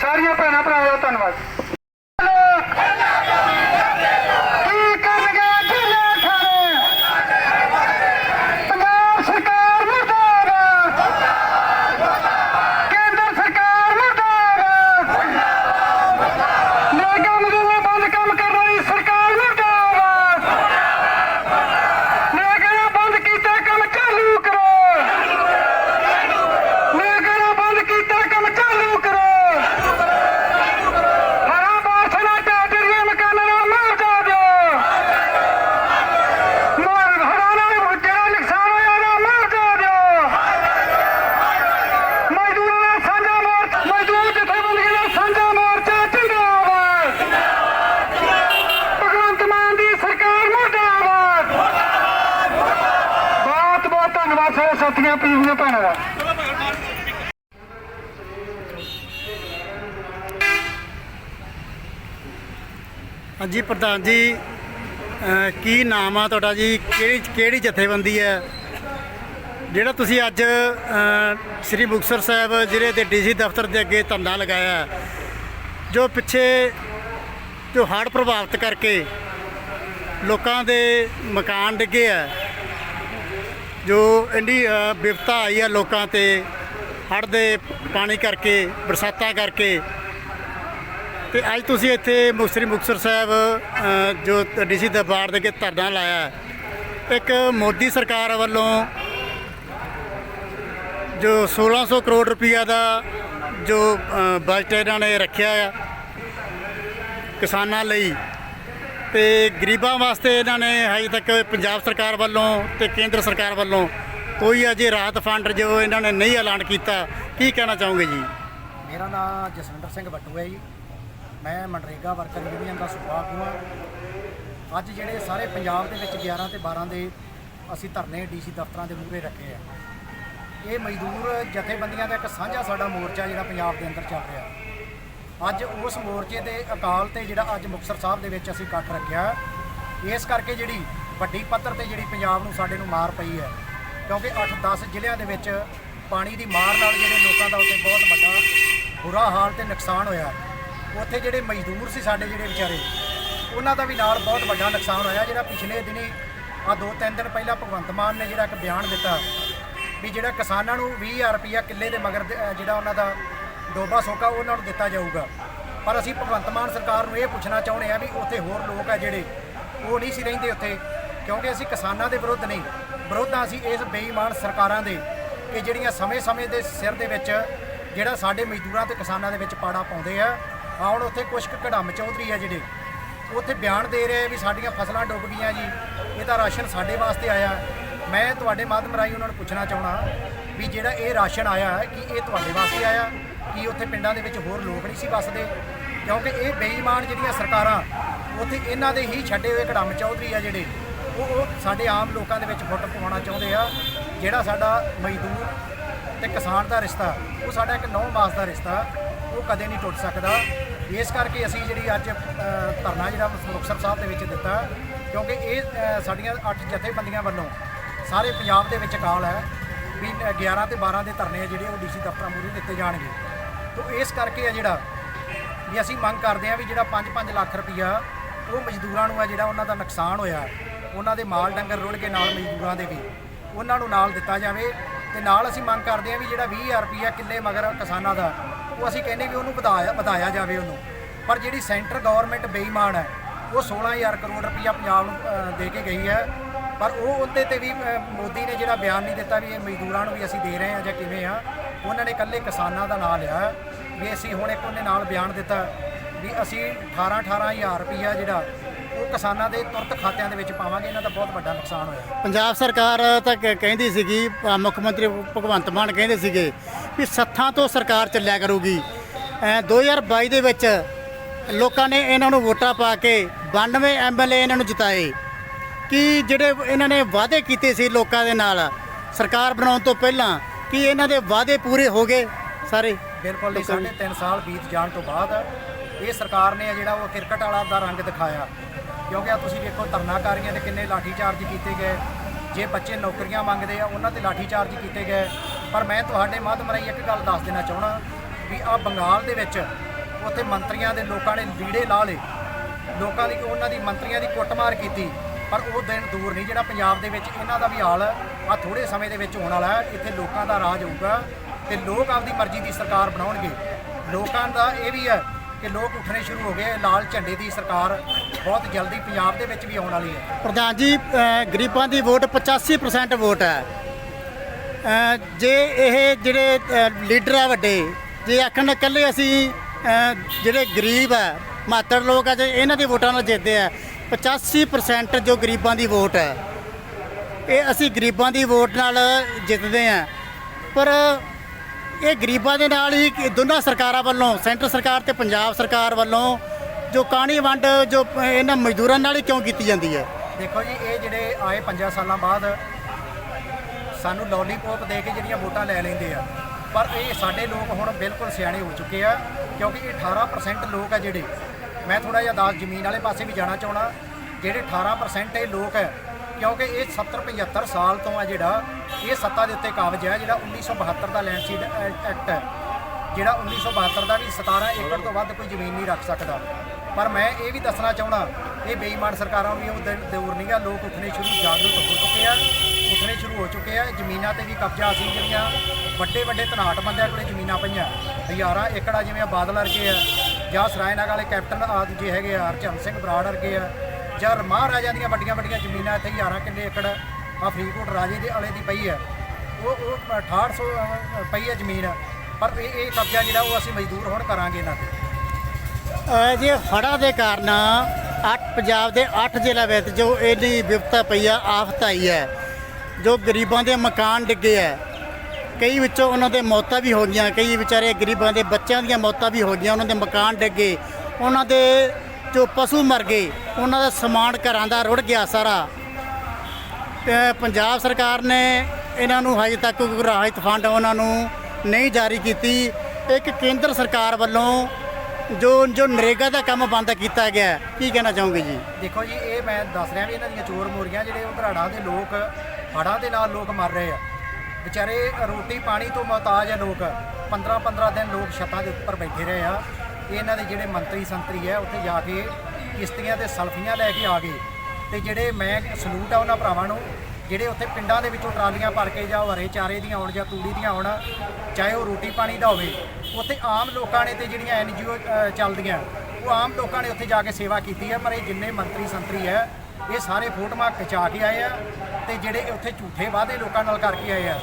ਸਾਰੀਆਂ ਭੈਣਾਂ ਭਰਾਵਾਂ ਦਾ ਧੰਨਵਾਦ। ਮੇਰੀਆਂ ਪੀੜੀਆਂ ਭੈਣਾਂ ਦਾ। ਹਾਂਜੀ ਪ੍ਰਧਾਨ ਜੀ ਕੀ ਨਾਮ ਆ ਤੁਹਾਡਾ ਜੀ? ਕਿਹੜੀ ਕਿਹੜੀ ਜਥੇਬੰਦੀ ਹੈ? ਜਿਹੜਾ ਤੁਸੀਂ ਅੱਜ ਸ੍ਰੀ ਮੁਕਤਸਰ ਸਾਹਿਬ ਜ਼ਿਲ੍ਹੇ ਦੇ ਡੀਸੀ ਦਫ਼ਤਰ ਦੇ ਅੱਗੇ ਧਰਨਾ ਲਗਾਇਆ ਜੋ ਪਿੱਛੇ ਜੋ ਹੜ੍ਹ ਪ੍ਰਭਾਵਿਤ ਕਰਕੇ ਲੋਕਾਂ ਦੇ ਮਕਾਨ ਡਿੱਗੇ ਆ ਜੋ ਇੰਨੀ ਅਹ, ਵਿਪਤਾ ਆਈ ਆ ਲੋਕਾਂ ਤੇ ਹੜ੍ਹ ਦੇ ਪਾਣੀ ਕਰਕੇ ਬਰਸਾਤਾਂ ਕਰਕੇ। ਤੇ ਅੱਜ ਤੁਸੀਂ ਇੱਥੇ ਮੁ- ਸ੍ਰੀ ਮੁਕਤਸਰ ਸਾਹਿਬ ਅ, ਜੋ ਡੀਸੀ ਦਰਬਾਰ ਦੇ ਅੱਗੇ ਧਰਨਾ ਲਾਇਆ ਇੱਕ ਮੋਦੀ ਸਰਕਾਰ ਵੱਲੋਂ ਜੋ 1600 ਕਰੋੜ ਰੁਪਈਆ ਦਾ ਜੋ ਬਜਟ ਇਹਨਾਂ ਨੇ ਰੱਖਿਆ ਆ ਕਿਸਾਨਾਂ ਲਈ ਤੇ ਗਰੀਬਾਂ ਵਾਸਤੇ ਇਹਨਾਂ ਨੇ ਹਜੇ ਤੱਕ ਪੰਜਾਬ ਸਰਕਾਰ ਵੱਲੋਂ ਤੇ ਕੇਂਦਰ ਸਰਕਾਰ ਵੱਲੋਂ ਕੋਈ ਅਜੇ ਰਾਹਤ ਫੰਡ ਜੋ ਇਹਨਾਂ ਨੇ ਨਹੀਂ ਐਲਾਨ ਕੀਤਾ, ਕੀ ਕਹਿਣਾ ਚਾਹੋਗੇ ਜੀ? ਮੇਰਾ ਨਾਮ ਜਸਵਿੰਦਰ ਸਿੰਘ ਬੱਟੂ ਹੈ ਜੀ। ਮੈਂ ਮਨਰੇਗਾ ਵਰਕਰ ਯੂਨੀਅਨ ਦਾ ਸੂਬਾ ਆਗੂ ਹਾਂ। ਅੱਜ ਜਿਹੜੇ ਸਾਰੇ ਪੰਜਾਬ ਦੇ ਵਿੱਚ 11 ਤੇ 12 ਦੇ ਅਸੀਂ ਧਰਨੇ ਡੀਸੀ ਦਫ਼ਤਰਾਂ ਦੇ ਮੂਹਰੇ ਰੱਖੇ ਆ। ਇਹ ਮਜ਼ਦੂਰ ਜਥੇਬੰਦੀਆਂ ਦਾ ਇੱਕ ਸਾਂਝਾ ਸਾਡਾ ਮੋਰਚਾ ਜਿਹੜਾ ਪੰਜਾਬ ਦੇ ਅੰਦਰ ਚੱਲ ਰਿਹਾ। ਅੱਜ ਉਸ ਮੋਰਚੇ ਦੇ ਅਕਾਲ ਤੇ ਜਿਹੜਾ ਅੱਜ ਮੁਕਤਸਰ ਸਾਹਿਬ ਦੇ ਵਿੱਚ ਅਸੀਂ ਇਕੱਠ ਰੱਖਿਆ ਇਸ ਕਰਕੇ ਜਿਹੜੀ ਵੱਡੀ ਪੱਧਰ ਤੇ ਜਿਹੜੀ ਪੰਜਾਬ ਨੂੰ ਸਾਡੇ ਨੂੰ ਮਾਰ ਪਈ ਹੈ, ਕਿਉਂਕਿ 8-10 ਜ਼ਿਲ੍ਹਿਆਂ ਦੇ ਵਿੱਚ ਪਾਣੀ ਦੀ ਮਾਰ ਨਾਲ ਜਿਹੜੇ ਲੋਕਾਂ ਦਾ ਉੱਤੇ ਬਹੁਤ ਵੱਡਾ ਬੁਰਾ ਹਾਲ ਤੇ ਨੁਕਸਾਨ ਹੋਇਆ ਉੱਥੇ ਜਿਹੜੇ ਮਜ਼ਦੂਰ ਸੀ ਸਾਡੇ ਜਿਹੜੇ ਵਿਚਾਰੇ, ਉਹਨਾਂ ਦਾ ਵੀ ਨਾਲ ਬਹੁਤ ਵੱਡਾ ਨੁਕਸਾਨ ਹੋਇਆ ਜਿਹੜਾ ਪਿਛਲੇ ਦਿਨੀ ਆ ਦੋ ਤਿੰਨ ਦਿਨ ਪਹਿਲਾਂ ਭਗਵੰਤ ਮਾਨ ਨੇ ਜਿਹੜਾ ਇੱਕ ਬਿਆਨ ਦਿੱਤਾ ਵੀ ਜਿਹੜਾ ਕਿਸਾਨਾਂ ਨੂੰ 20000 ਰੁਪਇਆ ਕਿੱਲੇ ਦੇ ਮਗਰ ਜਿਹੜਾ ਉਹਨਾਂ ਦਾ ਡੋਬਾ ਸੋਕਾ ਉਹਨਾਂ ਨੂੰ ਦਿੱਤਾ ਜਾਊਗਾ। ਪਰ ਅਸੀਂ ਭਗਵੰਤ ਮਾਨ ਸਰਕਾਰ ਨੂੰ ਇਹ ਪੁੱਛਣਾ ਚਾਹੁੰਦੇ ਆ ਵੀ ਉੱਥੇ ਹੋਰ ਲੋਕ ਆ ਜਿਹੜੇ, ਉਹ ਨਹੀਂ ਸੀ ਰਹਿੰਦੇ ਉੱਥੇ, ਕਿਉਂਕਿ ਅਸੀਂ ਕਿਸਾਨਾਂ ਦੇ ਵਿਰੁੱਧ ਨਹੀਂ। ਵਿਰੋਧ ਅਸੀਂ ਇਸ ਬੇਈਮਾਨ ਸਰਕਾਰਾਂ ਦੇ ਕਿ ਜਿਹੜੀਆਂ ਸਮੇਂ-ਸਮੇਂ ਦੇ ਸਿਰ ਦੇ ਵਿੱਚ ਜਿਹੜਾ ਸਾਡੇ ਮਜ਼ਦੂਰਾਂ ਤੇ ਕਿਸਾਨਾਂ ਦੇ ਵਿੱਚ ਪਾੜਾ ਪਾਉਂਦੇ ਆ ਆ ਹੁਣ ਉੱਥੇ ਕੁਛ ਕੁ ਕੜਮ ਚੌਧਰੀ ਆ ਜਿਹੜੇ, ਉੱਥੇ ਬਿਆਨ ਦੇ ਰਹੇ ਆ ਵੀ ਸਾਡੀਆਂ ਫਸਲਾਂ ਡੁੱਬ ਗਈਆਂ ਜੀ, ਇਹਦਾ ਰਾਸ਼ਨ ਸਾਡੇ ਵਾਸਤੇ ਆਇਆ। ਮੈਂ ਤੁਹਾਡੇ ਮਾਧਿਅਮ ਰਾਹੀਂ ਉਹਨਾਂ ਨੂੰ ਪੁੱਛਣਾ ਚਾਹਣਾ ਵੀ ਜਿਹੜਾ ਇਹ ਰਾਸ਼ਨ ਆਇਆ ਕਿ ਇਹ ਤੁਹਾਡੇ ਵਾਸਤੇ ਆਇਆ? ਕਿ ਉੱਥੇ ਪਿੰਡਾਂ ਦੇ ਵਿੱਚ ਹੋਰ ਲੋਕ ਨਹੀਂ ਸੀ ਵੱਸਦੇ? ਕਿਉਂਕਿ ਇਹ ਬੇਈਮਾਨ ਜਿਹੜੀਆਂ ਸਰਕਾਰਾਂ, ਉੱਥੇ ਇਹਨਾਂ ਦੇ ਹੀ ਛੱਡੇ ਹੋਏ ਕੜਮ ਚੌਧਰੀ ਆ ਜਿਹੜੇ, ਉਹ ਉਹ ਸਾਡੇ ਆਮ ਲੋਕਾਂ ਦੇ ਵਿੱਚ ਫੁੱਟ ਪਵਾਉਣਾ ਚਾਹੁੰਦੇ ਆ। ਜਿਹੜਾ ਸਾਡਾ ਮਜ਼ਦੂਰ ਤੇ ਕਿਸਾਨ ਦਾ ਰਿਸ਼ਤਾ, ਉਹ ਸਾਡਾ ਇੱਕ ਨੌ ਮਾਸ ਦਾ ਰਿਸ਼ਤਾ, ਉਹ ਕਦੇ ਨਹੀਂ ਟੁੱਟ ਸਕਦਾ। ਇਸ ਕਰਕੇ ਅਸੀਂ ਜਿਹੜੀ ਅੱਜ ਧਰਨਾ ਜਿਹੜਾ ਮੁਕਤਸਰ ਸਾਹਿਬ ਦੇ ਵਿੱਚ ਦਿੱਤਾ, ਕਿਉਂਕਿ ਇਹ ਸਾਡੀਆਂ ਅੱਠ ਜਥੇਬੰਦੀਆਂ ਵੱਲੋਂ ਸਾਰੇ ਪੰਜਾਬ ਦੇ ਵਿੱਚ ਕਾਲ ਹੈ ਵੀ 11 ਤੇ 12 ਦੇ ਧਰਨੇ ਆ ਜਿਹੜੇ ਉਹ ਡੀਸੀ ਦਫ਼ਤਰਾਂ ਮੂਹਰੇ ਦਿੱਤੇ ਜਾਣਗੇ। ਤੋਂ ਇਸ ਕਰਕੇ ਆ ਜਿਹੜਾ ਵੀ ਅਸੀਂ ਮੰਗ ਕਰਦੇ ਆ ਵੀ ਜਿਹੜਾ 5-5 ਲੱਖ ਰੁਪਈਆ ਉਹ ਮਜ਼ਦੂਰਾਂ ਨੂੰ ਆ ਜਿਹੜਾ ਉਹਨਾਂ ਦਾ ਨੁਕਸਾਨ ਹੋਇਆ, ਉਹਨਾਂ ਦੇ ਮਾਲ ਡੰਗਰ ਰੁੜ ਕੇ ਨਾਲ ਮਜ਼ਦੂਰਾਂ ਦੇ ਵੀ, ਉਹਨਾਂ ਨੂੰ ਨਾਲ ਦਿੱਤਾ ਜਾਵੇ ਤੇ ਨਾਲ ਅਸੀਂ ਮੰਗ ਕਰਦੇ ਆ ਵੀ ਜਿਹੜਾ 20000 ਰੁਪਈਆ ਕਿੱਲੇ ਮਗਰ ਕਿਸਾਨਾਂ ਦਾ, ਉਹ ਅਸੀਂ ਕਹਿੰਦੇ ਵੀ ਉਹਨੂੰ ਵਧਾਇਆ ਵਧਾਇਆ ਜਾਵੇ ਉਹਨੂੰ। ਪਰ ਜਿਹੜੀ ਸੈਂਟਰ ਗਵਰਨਮੈਂਟ ਬੇਈਮਾਨ ਹੈ, ਉਹ 16000 ਕਰੋੜ ਰੁਪਈਆ ਪੰਜਾਬ ਨੂੰ ਦੇ ਕੇ ਗਈ ਹੈ। ਪਰ ਉਹ ਉਹਦੇ ਤੇ ਵੀ ਮੋਦੀ ਨੇ ਜਿਹੜਾ ਬਿਆਨ ਨਹੀਂ ਦਿੱਤਾ ਵੀ ਇਹ ਮਜ਼ਦੂਰਾਂ ਨੂੰ ਵੀ ਅਸੀਂ ਦੇ ਰਹੇ ਹਾਂ ਜਾਂ ਕਿਵੇਂ ਆ ਉਹਨਾਂ ਨੇ ਇਕੱਲੇ ਕਿਸਾਨਾਂ ਦਾ ਨਾਂ ਲਿਆ ਵੀ ਅਸੀਂ ਹੁਣ ਇੱਕ ਉਹਨੇ ਨਾਲ ਬਿਆਨ ਦਿੱਤਾ ਵੀ ਅਸੀਂ 18 18000 ਰੁਪਈਆ ਜਿਹੜਾ ਉਹ ਕਿਸਾਨਾਂ ਦੇ ਤੁਰਤ ਖਾਤਿਆਂ ਦੇ ਵਿੱਚ ਪਾਵਾਂਗੇ ਇਹਨਾਂ ਦਾ ਬਹੁਤ ਵੱਡਾ ਨੁਕਸਾਨ ਹੋਇਆ। ਪੰਜਾਬ ਸਰਕਾਰ ਤਾਂ ਕ- ਕਹਿੰਦੀ ਸੀਗੀ ਅ, ਮੁੱਖ ਮੰਤਰੀ ਭਗਵੰਤ ਮਾਨ ਕਹਿੰਦੇ ਸੀਗੇ ਵੀ ਸੱਥਾਂ ਤੋਂ ਸਰਕਾਰ ਚੱਲਿਆ ਕਰੂਗੀ। ਅ, 2022 ਦੇ ਵਿੱਚ ਲੋਕਾਂ ਨੇ ਇਹਨਾਂ ਨੂੰ ਵੋਟਾਂ ਪਾ ਕੇ 92 ਐਮਐਲਏ ਇਹਨਾਂ ਨੂੰ ਜਿਤਾਏ। ਕਿ ਜਿਹੜੇ ਇਹਨਾਂ ਨੇ ਵਾਅਦੇ ਕੀਤੇ ਸੀ ਲੋਕਾਂ ਦੇ ਨਾਲ ਸਰਕਾਰ ਬਣਾਉਣ ਤੋਂ ਪਹਿਲਾਂ ਕੀ ਇਹਨਾਂ ਦੇ ਵਾਅਦੇ ਪੂਰੇ ਹੋ ਗਏ ਸਾਰੇ? ਬਿਲਕੁਲ ਨਹੀਂ ਸਾਢੇ ਤਿੰਨ ਸਾਲ ਬੀਤ ਜਾਣ ਤੋਂ ਬਾਅਦ ਇਹ ਸਰਕਾਰ ਨੇ ਜਿਹੜਾ ਉਹ ਕ੍ਰਿਕਟ ਵਾਲਾ ਦਾ ਰੰਗ ਦਿਖਾਇਆ। ਕਿਉਂਕਿ ਆ ਤੁਸੀਂ ਵੇਖੋ ਧਰਨਾਕਾਰੀਆਂ ਦੇ ਕਿੰਨੇ ਲਾਠੀ ਚਾਰਜ ਕੀਤੇ ਗਏ। ਜੇ ਬੱਚੇ ਨੌਕਰੀਆਂ ਮੰਗਦੇ ਆ ਉਹਨਾਂ ਤੇ ਲਾਠੀ ਚਾਰਜ ਕੀਤੇ ਗਏ। ਪਰ ਮੈਂ ਤੁਹਾਡੇ ਮਾਧਿਅਮ ਰਾਹੀਂ ਇੱਕ ਗੱਲ ਦੱਸ ਦੇਣਾ ਚਾਹਣਾ ਵੀ ਆ ਬੰਗਾਲ ਦੇ ਵਿੱਚ ਉੱਥੇ ਮੰਤਰੀਆਂ ਦੇ ਲੋਕਾਂ ਨੇ ਲੀੜੇ ਲਾ ਲਏ। ਲੋਕਾਂ ਦੀ ਉਹਨਾਂ ਦੀ ਮੰਤਰੀਆਂ ਦੀ ਕੁੱਟਮਾਰ ਕੀਤੀ। ਪਰ ਉਹ ਦਿਨ ਦੂਰ ਨਹੀਂ, ਜਿਹੜਾ ਪੰਜਾਬ ਦੇ ਵਿੱਚ ਇਹਨਾਂ ਦਾ ਵੀ ਹਾਲ ਆ ਥੋੜੇ ਸਮੇਂ ਦੇ ਵਿੱਚ ਹੋਣ ਵਾਲਾ ਹੈ। ਇੱਥੇ ਲੋਕਾਂ ਦਾ ਰਾਜ ਹੋਊਗਾ ਤੇ ਲੋਕ ਆਪਦੀ ਮਰਜ਼ੀ ਦੀ ਸਰਕਾਰ ਬਣਾਉਣਗੇ। ਲੋਕਾਂ ਦਾ ਇਹ ਵੀ ਹੈ ਕਿ ਲੋਕ ਉੱਠਣੇ ਸ਼ੁਰੂ ਹੋ ਗਏ। ਲਾਲ ਝੰਡੇ ਦੀ ਸਰਕਾਰ ਬਹੁਤ ਜਲਦੀ ਪੰਜਾਬ ਦੇ ਵਿੱਚ ਵੀ ਆਉਣ ਵਾਲੀ ਹੈ। ਪ੍ਰਧਾਨ ਜੀ ਗਰੀਬਾਂ ਦੀ ਵੋਟ 85% ਵੋਟ ਹੈ। ਜੇ ਇਹ ਜਿਹੜੇ ਲੀਡਰ ਆ ਵੱਡੇ, ਜੇ ਆਖਣ ਇਕੱਲੇ ਅਸੀਂ ਜਿਹੜੇ ਗਰੀਬ ਆ ਮਾਤੜ ਲੋਕ ਆ, ਜੇ ਇਹਨਾਂ ਦੀ ਵੋਟਾਂ ਨਾਲ ਜਿੱਤਦੇ ਆ 85% ਜੋ ਗਰੀਬਾਂ ਦੀ ਵੋਟ ਹੈ, ਇਹ ਅਸੀਂ ਗਰੀਬਾਂ ਦੀ ਵੋਟ ਨਾਲ ਜਿੱਤਦੇ ਆ ਪਰ ਇਹ ਗਰੀਬਾਂ ਦੇ ਨਾਲ ਹੀ ਦੋਨਾਂ ਸਰਕਾਰਾਂ ਵੱਲੋਂ, ਸੈਂਟਰ ਸਰਕਾਰ ਤੇ ਪੰਜਾਬ ਸਰਕਾਰ ਵੱਲੋਂ ਜੋ ਕਾਣੀ ਵੰਡ, ਜੋ ਇਹਨਾਂ ਮਜ਼ਦੂਰਾਂ ਨਾਲ ਹੀ ਕਿਉਂ ਕੀਤੀ ਜਾਂਦੀ ਹੈ? ਦੇਖੋ ਜੀ, ਇਹ ਜਿਹੜੇ ਆਏ 5 ਸਾਲਾਂ ਬਾਅਦ ਸਾਨੂੰ ਲੋਲੀਪੌਪ ਦੇ ਕੇ ਜਿਹੜੀਆਂ ਵੋਟਾਂ ਲੈ ਲੈਂਦੇ ਆ। ਪਰ ਇਹ ਸਾਡੇ ਲੋਕ ਹੁਣ ਬਿਲਕੁਲ ਸਿਆਣੇ ਹੋ ਚੁੱਕੇ ਆ, ਕਿਉਂਕਿ ਇਹ 18% ਲੋਕ ਆ ਜਿਹੜੇ ਮੈਂ ਥੋੜਾ ਜਿਹਾ ਦਾਸ ਜ਼ਮੀਨ ਵਾਲੇ ਪਾਸੇ ਵੀ ਜਾਣਾ ਚਾਹਣਾ ਜਿਹੜੇ 18% ਇਹ ਲੋਕ ਹੈ, ਕਿਉਂਕਿ ਇਹ 70 75 ਸਾਲ ਤੋਂ ਆ ਜਿਹੜਾ, ਇਹ ਸੱਤਾ ਦੇ ਉੱਤੇ ਕਾਬਜ ਹੈ, ਜਿਹੜਾ 1972 ਦਾ ਲੈਂਡ ਸੀਡ ਐਕਟ ਹੈ, ਜਿਹੜਾ 1972 ਦਾ ਵੀ 17 ਏਕੜ ਤੋਂ ਵੱਧ ਕੋਈ ਜ਼ਮੀਨ ਨਹੀਂ ਰੱਖ ਸਕਦਾ। ਪਰ ਮੈਂ ਇਹ ਵੀ ਦੱਸਣਾ ਚਾਹਣਾ ਇਹ ਬੇਈਮਾਨ ਸਰਕਾਰਾਂ ਵੀ ਉਹ ਦੂਰ ਨਹੀਂ ਆ, ਲੋਕ ਉੱਠਣੇ ਸ਼ੁਰੂ ਜਾਗਰੂਕ ਹੋ ਚੁੱਕੇ ਆ, ਉੱਠਣੇ ਸ਼ੁਰੂ ਹੋ ਚੁੱਕੇ ਆ, ਜ਼ਮੀਨਾਂ ਤੇ ਵੀ ਕਬਜ਼ਾ ਅਸੀਂ ਜਿਹੜੀਆਂ ਵੱਡੇ ਵੱਡੇ ਧਨਾਟ ਬੰਦਿਆਂ ਕੋਲੇ ਜ਼ਮੀਨਾਂ ਪਈਆਂ, ਹਜ਼ਾਰਾਂ ਏਕੜਾ ਜਿਵੇਂ ਬਾਦਲ ਵਰਗੇ ਆ ਜਾਂ ਸਰਾਇਨਾਗ ਵਾਲੇ ਕੈਪਟਨ ਆਦਿ ਜੀ ਹੈਗੇ ਆ ਹਰਚਰਨ ਸਿੰਘ ਬਰਾੜ ਵਰਗੇ ਆ ਜਾਂ ਮਹਾਰਾਜਾ ਦੀਆਂ ਵੱਡੀਆਂ ਵੱਡੀਆਂ ਜ਼ਮੀਨਾਂ ਇੱਥੇ ਹਜ਼ਾਰਾਂ ਕਿੱਲੇ ਏਕੜ ਆ ਫਰੀਦਕੋਟ ਰਾਜੇ ਦੇ ਵਾਲੇ ਦੀ ਪਈ ਹੈ ਉਹ ਉਹ 6800 ਅਹ, ਪਈ ਹੈ ਜ਼ਮੀਨ ਪਰ ਇਹ ਇਹ ਕਬਜ਼ਾ ਜਿਹੜਾ ਉਹ ਅਸੀਂ ਮਜ਼ਦੂਰ ਹੁਣ ਕਰਾਂਗੇ ਇਹਨਾਂ ਤੇ। ਅਹ ਜੇ ਹੜ੍ਹਾਂ ਦੇ ਕਾਰਨ ਅੱਠ ਪੰਜਾਬ ਦੇ 8 ਜ਼ਿਲ੍ਹਿਆਂ ਵਿੱਚ ਜੋ ਇੰਨੀ ਵਿਪਤਾ ਪਈ ਆ ਆਫਤ ਆਈ ਹੈ ਜੋ ਗਰੀਬਾਂ ਦੇ ਮਕਾਨ ਡਿੱਗੇ ਆ ਕਈ ਵਿੱਚੋਂ ਉਹਨਾਂ ਦੇ ਮੌਤਾਂ ਵੀ ਹੋ ਗਈਆਂ, ਕਈ ਵਿਚਾਰੇ ਗਰੀਬਾਂ ਦੇ ਬੱਚਿਆਂ ਦੀਆਂ ਮੌਤਾਂ ਵੀ ਹੋ ਗਈਆਂ, ਉਹਨਾਂ ਦੇ ਮਕਾਨ ਡਿੱਗੇ ਉਹਨਾਂ ਦੇ ਜੋ ਪਸ਼ੂ ਮਰ ਗਏ, ਉਹਨਾਂ ਦਾ ਸਮਾਨ ਘਰਾਂ ਦਾ ਰੁੜ ਗਿਆ ਸਾਰਾ। ਪੰਜਾਬ ਸਰਕਾਰ ਨੇ ਇਹਨਾਂ ਨੂੰ ਹਜੇ ਤੱਕ ਕੋਈ ਰਾਹਤ ਫੰਡ ਉਹਨਾਂ ਨੂੰ ਨਹੀਂ ਜਾਰੀ ਕੀਤੀ। ਇੱਕ ਕੇਂਦਰ ਸਰਕਾਰ ਵੱਲੋਂ ਜੋ ਜੋ ਨਰੇਗਾ ਦਾ ਕੰਮ ਬੰਦ ਕੀਤਾ ਗਿਆ, ਕੀ ਕਹਿਣਾ ਚਾਹੋਗੇ ਜੀ? ਦੇਖੋ ਜੀ, ਇਹ ਮੈਂ ਦੱਸ ਰਿਹਾ ਵੀ ਇਹਨਾਂ ਦੀਆਂ ਚੋਰ ਮੋਰੀਆਂ ਜਿਹੜੇ ਉਹ ਦੇ ਲੋਕ, ਹੜ੍ਹਾਂ ਦੇ ਨਾਲ ਲੋਕ ਮਰ ਰਹੇ ਆ। ਵਿਚਾਰੇ ਰੋਟੀ ਪਾਣੀ ਤੋਂ ਮੁਹਤਾਜ ਹੈ ਲੋਕ। 15 15 ਦਿਨ ਲੋਕ ਛੱਤਾਂ ਦੇ ਉੱਪਰ ਬੈਠੇ ਰਹੇ ਆ। ਇਹਨਾਂ ਦੇ ਜਿਹੜੇ ਮੰਤਰੀ ਸੰਤਰੀ ਹੈ ਉੱਥੇ ਜਾ ਕੇ ਕਿਸ਼ਤੀਆਂ ਤੇ ਸਲਫੀਆਂ ਲੈ ਕੇ ਆ ਗਏ। ਤੇ ਜਿਹੜੇ ਮੈਂ ਸਲੂਟ ਆ ਉਹਨਾਂ ਭਰਾਵਾਂ ਨੂੰ, ਜਿਹੜੇ ਉੱਥੇ ਪਿੰਡਾਂ ਦੇ ਵਿੱਚੋਂ ਟਰਾਲੀਆਂ ਭਰ ਕੇ ਜਾਂ ਹਰੇ ਚਾਰੇ ਦੀਆਂ ਆਉਣ ਜਾਂ ਤੂੜੀ ਦੀਆਂ ਆਉਣ, ਚਾਹੇ ਉਹ ਰੋਟੀ ਪਾਣੀ ਦਾ ਹੋਵੇ, ਉੱਥੇ ਆਮ ਲੋਕਾਂ ਨੇ ਤੇ ਜਿਹੜੀਆਂ ਐਨਜੀਓ ਚੱਲਦੀਆਂ, ਉਹ ਆਮ ਲੋਕਾਂ ਨੇ ਉੱਥੇ ਜਾ ਕੇ ਸੇਵਾ ਕੀਤੀ ਹੈ ਪਰ ਇਹ ਜਿੰਨੇ ਮੰਤਰੀ ਸੰਤਰੀ ਹੈ ਇਹ ਸਾਰੇ ਫੋਟੋਆਂ ਖਿਚਾ ਕੇ ਆਏ ਆ। ਤੇ ਜਿਹੜੇ ਉੱਥੇ ਝੂਠੇ ਵਾਅਦੇ ਲੋਕਾਂ ਨਾਲ ਕਰਕੇ ਆਏ ਆ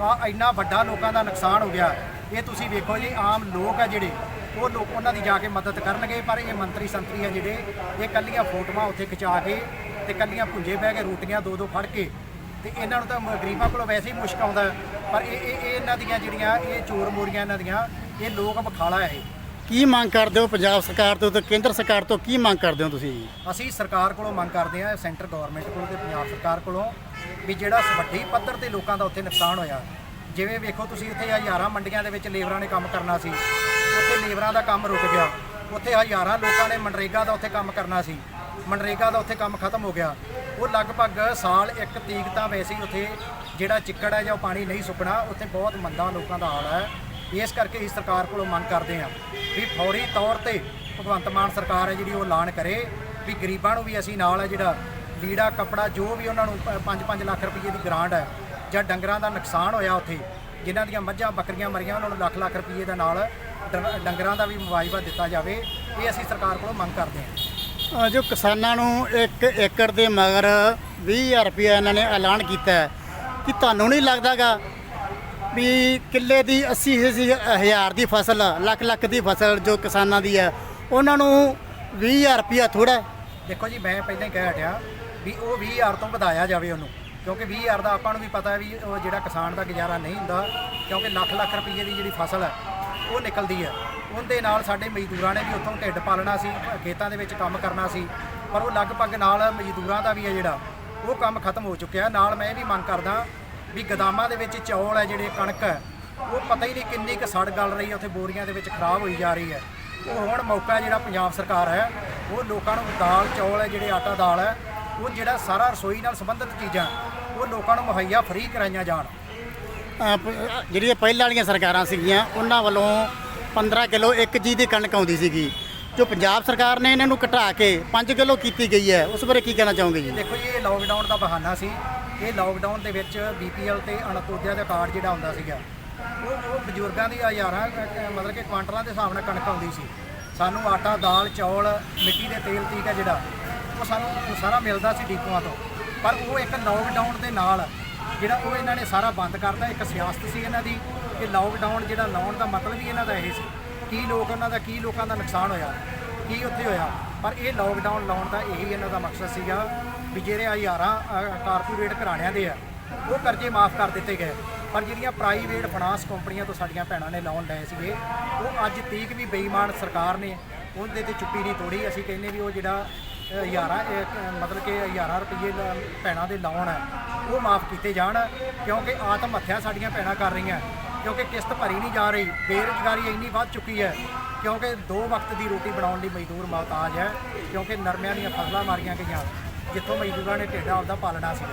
ਆ ਇੰਨਾ ਵੱਡਾ ਲੋਕਾਂ ਦਾ ਨੁਕਸਾਨ ਹੋ ਗਿਆ। ਇਹ ਤੁਸੀਂ ਵੇਖੋ ਜੀ, ਆਮ ਲੋਕ ਆ ਜਿਹੜੇ, ਉਹ ਲੋਕ ਉਹਨਾਂ ਦੀ ਜਾ ਕੇ ਮਦਦ ਕਰਨਗੇ, ਪਰ ਇਹ ਮੰਤਰੀ ਸੰਤਰੀ ਆ ਜਿਹੜੇ, ਇਹ ਕੱਲੀਆਂ ਫੋਟੋਆਂ ਉੱਥੇ ਖਿਚਾ ਕੇ ਤੇ ਕੱਲੀਆਂ ਭੁੰਜੇ ਬਹਿ ਕੇ ਰੋਟੀਆਂ ਦੋ ਦੋ ਫੜ ਕੇ ਤੇ ਇਹਨਾਂ ਨੂੰ ਤਾਂ ਗਰੀਬਾਂ ਕੋਲੋਂ ਵੈਸੇ ਹੀ ਮੁਸ਼ਕ ਆਉਂਦਾ। ਪਰ ਇਹ ਇਹ ਇਹ ਇਹਨਾਂ ਦੀਆਂ ਜਿਹੜੀਆਂ, ਇਹ ਚੋਰ ਮੋਰੀਆਂ ਇਹਨਾਂ ਦੀਆਂ, ਇਹ ਲੋਕ ਵਿਖਾਲਾ ਹੈ ਇਹ। ਕੀ ਮੰਗ ਕਰਦੇ ਹੋ ਪੰਜਾਬ ਸਰਕਾਰ ਤੋਂ ਤੇ ਕੇਂਦਰ ਸਰਕਾਰ ਤੋਂ ਕੀ ਮੰਗ ਕਰਦੇ ਹੋ ਤੁਸੀਂ? ਅਸੀਂ ਸਰਕਾਰ ਕੋਲੋਂ ਮੰਗ ਕਰਦੇ ਹਾਂ, ਸੈਂਟਰ ਗਵਰਨਮੈਂਟ ਕੋਲੋਂ ਤੇ ਪੰਜਾਬ ਸਰਕਾਰ ਕੋਲੋਂ ਵੀ ਜਿਹੜਾ ਵੱਡੀ ਪੱਧਰ ਤੇ ਲੋਕਾਂ ਦਾ ਉੱਥੇ ਨੁਕਸਾਨ ਹੋਇਆ, ਜਿਵੇਂ ਵੇਖੋ ਤੁਸੀਂ ਉੱਥੇ ਹਜ਼ਾਰਾਂ ਮੰਡੀਆਂ ਦੇ ਵਿੱਚ ਲੇਬਰਾਂ ਨੇ ਕੰਮ ਕਰਨਾ ਸੀ, ਉੱਥੇ ਲੇਬਰਾਂ ਦਾ ਕੰਮ ਰੁਕ ਗਿਆ, ਉੱਥੇ ਹਜ਼ਾਰਾਂ ਲੋਕਾਂ ਨੇ ਮਨਰੇਗਾ ਦਾ ਉੱਥੇ ਕੰਮ ਕਰਨਾ ਸੀ, ਮਨਰੇਗਾ ਦਾ ਉੱਥੇ ਕੰਮ ਖਤਮ ਹੋ ਗਿਆ, ਉਹ ਲਗਭਗ ਸਾਲ ਇੱਕ ਤੀਕ ਤਾਂ ਵੈਸੇ ਹੀ ਉੱਥੇ ਜਿਹੜਾ ਚਿੱਕੜ ਹੈ ਜਾਂ ਉਹ ਪਾਣੀ ਨਹੀਂ ਸੁੱਕਣਾ, ਉੱਥੇ ਬਹੁਤ ਮੰਦਾ ਲੋਕਾਂ ਦਾ ਹਾਲ ਹੈ। ਇਸ ਕਰਕੇ ਹੀ ਸਰਕਾਰ ਕੋਲੋਂ ਮੰਗ ਕਰਦੇ ਹਾਂ ਵੀ ਫੌਰੀ ਤੌਰ ਤੇ ਭਗਵੰਤ ਮਾਨ ਸਰਕਾਰ ਹੈ ਜਿਹੜੀ ਉਹ ਐਲਾਨ ਕਰੇ ਵੀ ਗਰੀਬਾਂ ਨੂੰ ਵੀ ਅਸੀਂ ਨਾਲ ਹੈ ਜਿਹੜਾ ਲੀੜਾ, ਕੱਪੜਾ, ਜੋ ਵੀ ਉਹਨਾਂ ਨੂੰ 5-5 ਲੱਖ ਰੁਪਏ ਦੀ ਗ੍ਰਾਂਟ ਹੈ ਜਾਂ ਡੰਗਰਾਂ ਦਾ ਨੁਕਸਾਨ ਹੋਇਆ ਉੱਥੇ, ਜਿਨ੍ਹਾਂ ਦੀਆਂ ਮੱਝਾਂ, ਬੱਕਰੀਆਂ ਮਰੀਆਂ, ਉਹਨਾਂ ਨੂੰ ਲੱਖ ਲੱਖ ਰੁਪਏ ਦੇ ਨਾਲ ਡੰ- ਡੰਗਰਾਂ ਦਾ ਵੀ ਮੁਆਵਜ਼ਾ ਦਿੱਤਾ ਜਾਵੇ, ਇਹ ਅਸੀਂ ਸਰਕਾਰ ਕੋਲੋਂ ਮੰਗ ਕਰਦੇ ਹਾਂ। ਜੋ ਕਿਸਾਨਾਂ ਨੂੰ 1 ਏਕੜ ਦੇ ਮਗਰ 20000 ਰੁਪਏ ਇਹਨਾਂ ਨੇ ਐਲਾਨ ਕੀਤਾ ਕਿ ਤੁਹਾਨੂੰ ਨਹੀਂ ਲੱਗਦਾਗਾ ਵੀ ਕਿੱਲੇ ਦੀ 80 ਹਜ਼ਾਰ ਦੀ ਫਸਲ, ਲੱਖ ਲੱਖ ਦੀ ਫਸਲ ਜੋ ਕਿਸਾਨਾਂ ਦੀ ਹੈ, ਉਹਨਾਂ ਨੂੰ 20000 ਰੁਪਏ ਥੋੜਾ ਦੇਖੋ ਜੀ, ਮੈਂ ਪਹਿਲਾਂ ਹੀ ਕਹਿ ਹਟਿਆ ਵੀ ਉਹ 20000 ਤੋਂ ਵਧਾਇਆ ਜਾਵੇ ਉਹਨੂੰ, ਕਿਉਂਕਿ 20000 ਦਾ ਆਪਾਂ ਨੂੰ ਵੀ ਪਤਾ ਵੀ ਉਹ ਜਿਹੜਾ ਕਿਸਾਨ ਦਾ ਗੁਜ਼ਾਰਾ ਨਹੀਂ ਹੁੰਦਾ, ਕਿਉਂਕਿ ਲੱਖ ਲੱਖ ਰੁਪਏ ਦੀ ਜਿਹੜੀ ਫਸਲ ਹੈ, ਉਹ ਨਿਕਲਦੀ ਹੈ। ਉਹਦੇ ਨਾਲ ਸਾਡੇ ਮਜ਼ਦੂਰਾਂ ਨੇ ਵੀ ਉੱਥੋਂ ਢਿੱਡ ਪਾਲਣਾ ਸੀ, ਖੇਤਾਂ ਦੇ ਵਿੱਚ ਕੰਮ ਕਰਨਾ ਸੀ, ਪਰ ਉਹ ਲਗਭਗ ਨਾਲ ਮਜ਼ਦੂਰਾਂ ਦਾ ਵੀ ਹੈ ਜਿਹੜਾ, ਉਹ ਕੰਮ ਖਤਮ ਹੋ ਚੁੱਕਿਆ। ਨਾਲ ਮੈਂ ਇਹ ਵੀ ਮੰਗ ਕਰਦਾ ਵੀ ਗਦਾਮਾਂ ਦੇ ਵਿੱਚ ਚੌਲ ਹੈ ਜਿਹੜੇ ਕਣਕ ਹੈ, ਉਹ ਪਤਾ ਹੀ ਨਹੀਂ ਕਿੰਨੀ ਕੁ ਸੜ ਗਲ ਰਹੀ ਹੈ, ਉੱਥੇ ਬੋਰੀਆਂ ਦੇ ਵਿੱਚ ਖਰਾਬ ਹੋਈ ਜਾ ਰਹੀ ਹੈ। ਉਹ ਹੁਣ ਮੌਕਾ ਜਿਹੜਾ ਪੰਜਾਬ ਸਰਕਾਰ ਹੈ, ਉਹ ਲੋਕਾਂ ਨੂੰ ਦਾਲ, ਚੌਲ ਹੈ ਜਿਹੜੇ ਆਟਾ, ਦਾਲ ਹੈ, ਉਹ ਜਿਹੜਾ ਸਾਰਾ ਰਸੋਈ ਨਾਲ ਸੰਬੰਧਿਤ ਚੀਜ਼ਾਂ, ਉਹ ਲੋਕਾਂ ਨੂੰ ਮੁਹੱਈਆ ਫਰੀ ਕਰਾਈਆਂ ਜਾਣ। ਜਿਹੜੀਆਂ ਪਹਿਲਾਂ ਵਾਲੀਆਂ ਸਰਕਾਰਾਂ ਸੀਗੀਆਂ, ਉਹਨਾਂ ਵੱਲੋਂ 15 ਕਿਲੋ ਇੱਕ ਜੀ ਦੀ ਕਣਕ ਆਉਂਦੀ ਸੀਗੀ। ਜੋ ਪੰਜਾਬ ਸਰਕਾਰ ਨੇ ਇਹਨਾਂ ਨੂੰ ਘਟਾ ਕੇ 5 ਕਿਲੋ ਕੀਤੀ ਗਈ ਹੈ ਉਸ ਬਾਰੇ ਕੀ ਕਹਿਣਾ ਚਾਹੋਗੇ ਜੀ? ਦੇਖੋ ਜੀ ਇਹ ਲੋਕਡਾਊਨ ਦਾ ਬਹਾਨਾ ਸੀ। ਇਹ ਲੋਕਡਾਊਨ ਦੇ ਵਿੱਚ ਬੀਪੀਐਲ ਤੇ ਅਣਤੋਦਿਆ ਦਾ ਕਾਰਡ ਜਿਹੜਾ ਹੁੰਦਾ ਸੀਗਾ ਉਹ ਉਹ ਬਜ਼ੁਰਗਾਂ ਦੀ ਹਜ਼ਾਰਾਂ ਅ, ਮਤਲਬ ਕਿ ਕੁਆਂਟਲਾਂ ਦੇ ਹਿਸਾਬ ਨਾਲ ਕਣਕ ਆਉਂਦੀ ਸੀ। ਸਾਨੂੰ ਆਟਾ ਦਾਲ ਚੌਲ ਮਿੱਟੀ ਦੇ ਤੇਲ ਤੀਕ ਹੈ ਜਿਹੜਾ ਉਹ ਸਾਨੂੰ ਸਾਰਾ ਮਿਲਦਾ ਸੀ ਡੀਪੂਆਂ ਤੋਂ। ਪਰ ਉਹ ਇੱਕ ਲੋਕਡਾਊਨ ਦੇ ਨਾਲ ਜਿਹੜਾ ਉਹ ਇਹਨਾਂ ਨੇ ਸਾਰਾ ਬੰਦ ਕਰਤਾ। ਇੱਕ ਸਿਆਸਤ ਸੀ ਇਹਨਾਂ ਦੀ ਕਿ ਲੋਕਡਾਊਨ ਜਿਹੜਾ ਲਾਉਣ ਦਾ ਮਤਲਬ ਹੀ ਇਹਨਾਂ ਦਾ ਇਹ ਸੀ। ਕੀ ਲੋਕ ਉਹਨਾਂ ਦਾ, ਕੀ ਲੋਕਾਂ ਦਾ ਨੁਕਸਾਨ ਹੋਇਆ, ਕੀ ਉੱਥੇ ਹੋਇਆ। ਪਰ ਇਹ ਲੋਕਡਾਊਨ ਲਾਉਣ ਦਾ ਇਹੀ ਇਹਨਾਂ ਦਾ ਮਕਸਦ ਸੀਗਾ ਵੀ ਜਿਹੜੇ ਹਜ਼ਾਰਾਂ ਕਾਰਪੋਰੇਟ ਘਰਾਣਿਆਂ ਦੇ ਆ, ਉਹ ਕਰਜ਼ੇ ਮਾਫ ਕਰ ਦਿੱਤੇ ਗਏ। ਪਰ ਜਿਹੜੀਆਂ ਪ੍ਰਾਈਵੇਟ ਫਾਈਨਾਂਸ ਕੰਪਨੀਆਂ ਤੋਂ ਸਾਡੀਆਂ ਭੈਣਾਂ ਨੇ ਲੋਨ ਲਏ ਸੀਗੇ, ਉਹ ਅੱਜ ਤੀਕ ਵੀ ਬੇਈਮਾਨ ਸਰਕਾਰ ਨੇ ਉਹਦੇ ਤੇ ਚੁੱਪੀ ਨਹੀਂ ਤੋੜੀ। ਅਸੀਂ ਕਹਿੰਦੇ ਵੀ ਉਹ ਜਿਹੜਾ ਹਜ਼ਾਰਾਂ ਮਤਲਬ ਕਿ ਹਜ਼ਾਰਾਂ ਰੁਪਏ ਭੈਣਾਂ ਦੇ ਲੋਨ ਹੈ ਉਹ ਮਾਫ ਕੀਤੇ ਜਾਣ, ਕਿਉਂਕਿ ਆਤਮ ਹੱਤਿਆ ਸਾਡੀਆਂ ਭੈਣਾਂ ਕਰ ਰਹੀਆਂ। ਕਿਉਂਕਿ ਕਿਸ਼ਤ ਭਰੀ ਨਹੀਂ ਜਾ ਰਹੀ, ਬੇਰੁਜ਼ਗਾਰੀ ਇੰਨੀ ਵੱਧ ਚੁੱਕੀ ਹੈ, ਕਿਉਂਕਿ ਦੋ ਵਕਤ ਦੀ ਰੋਟੀ ਬਣਾਉਣ ਲਈ ਮਜ਼ਦੂਰ ਮਹਤਾਜ ਹੈ, ਕਿਉਂਕਿ ਨਰਮਿਆਂ ਦੀਆਂ ਫਸਲਾਂ ਮਾਰੀਆਂ ਗਈਆਂ, ਜਿੱਥੋਂ ਮਜ਼ਦੂਰਾਂ ਨੇ ਢਿੱਡ ਆਪਦਾ ਪਾਲਣਾ ਸੀ।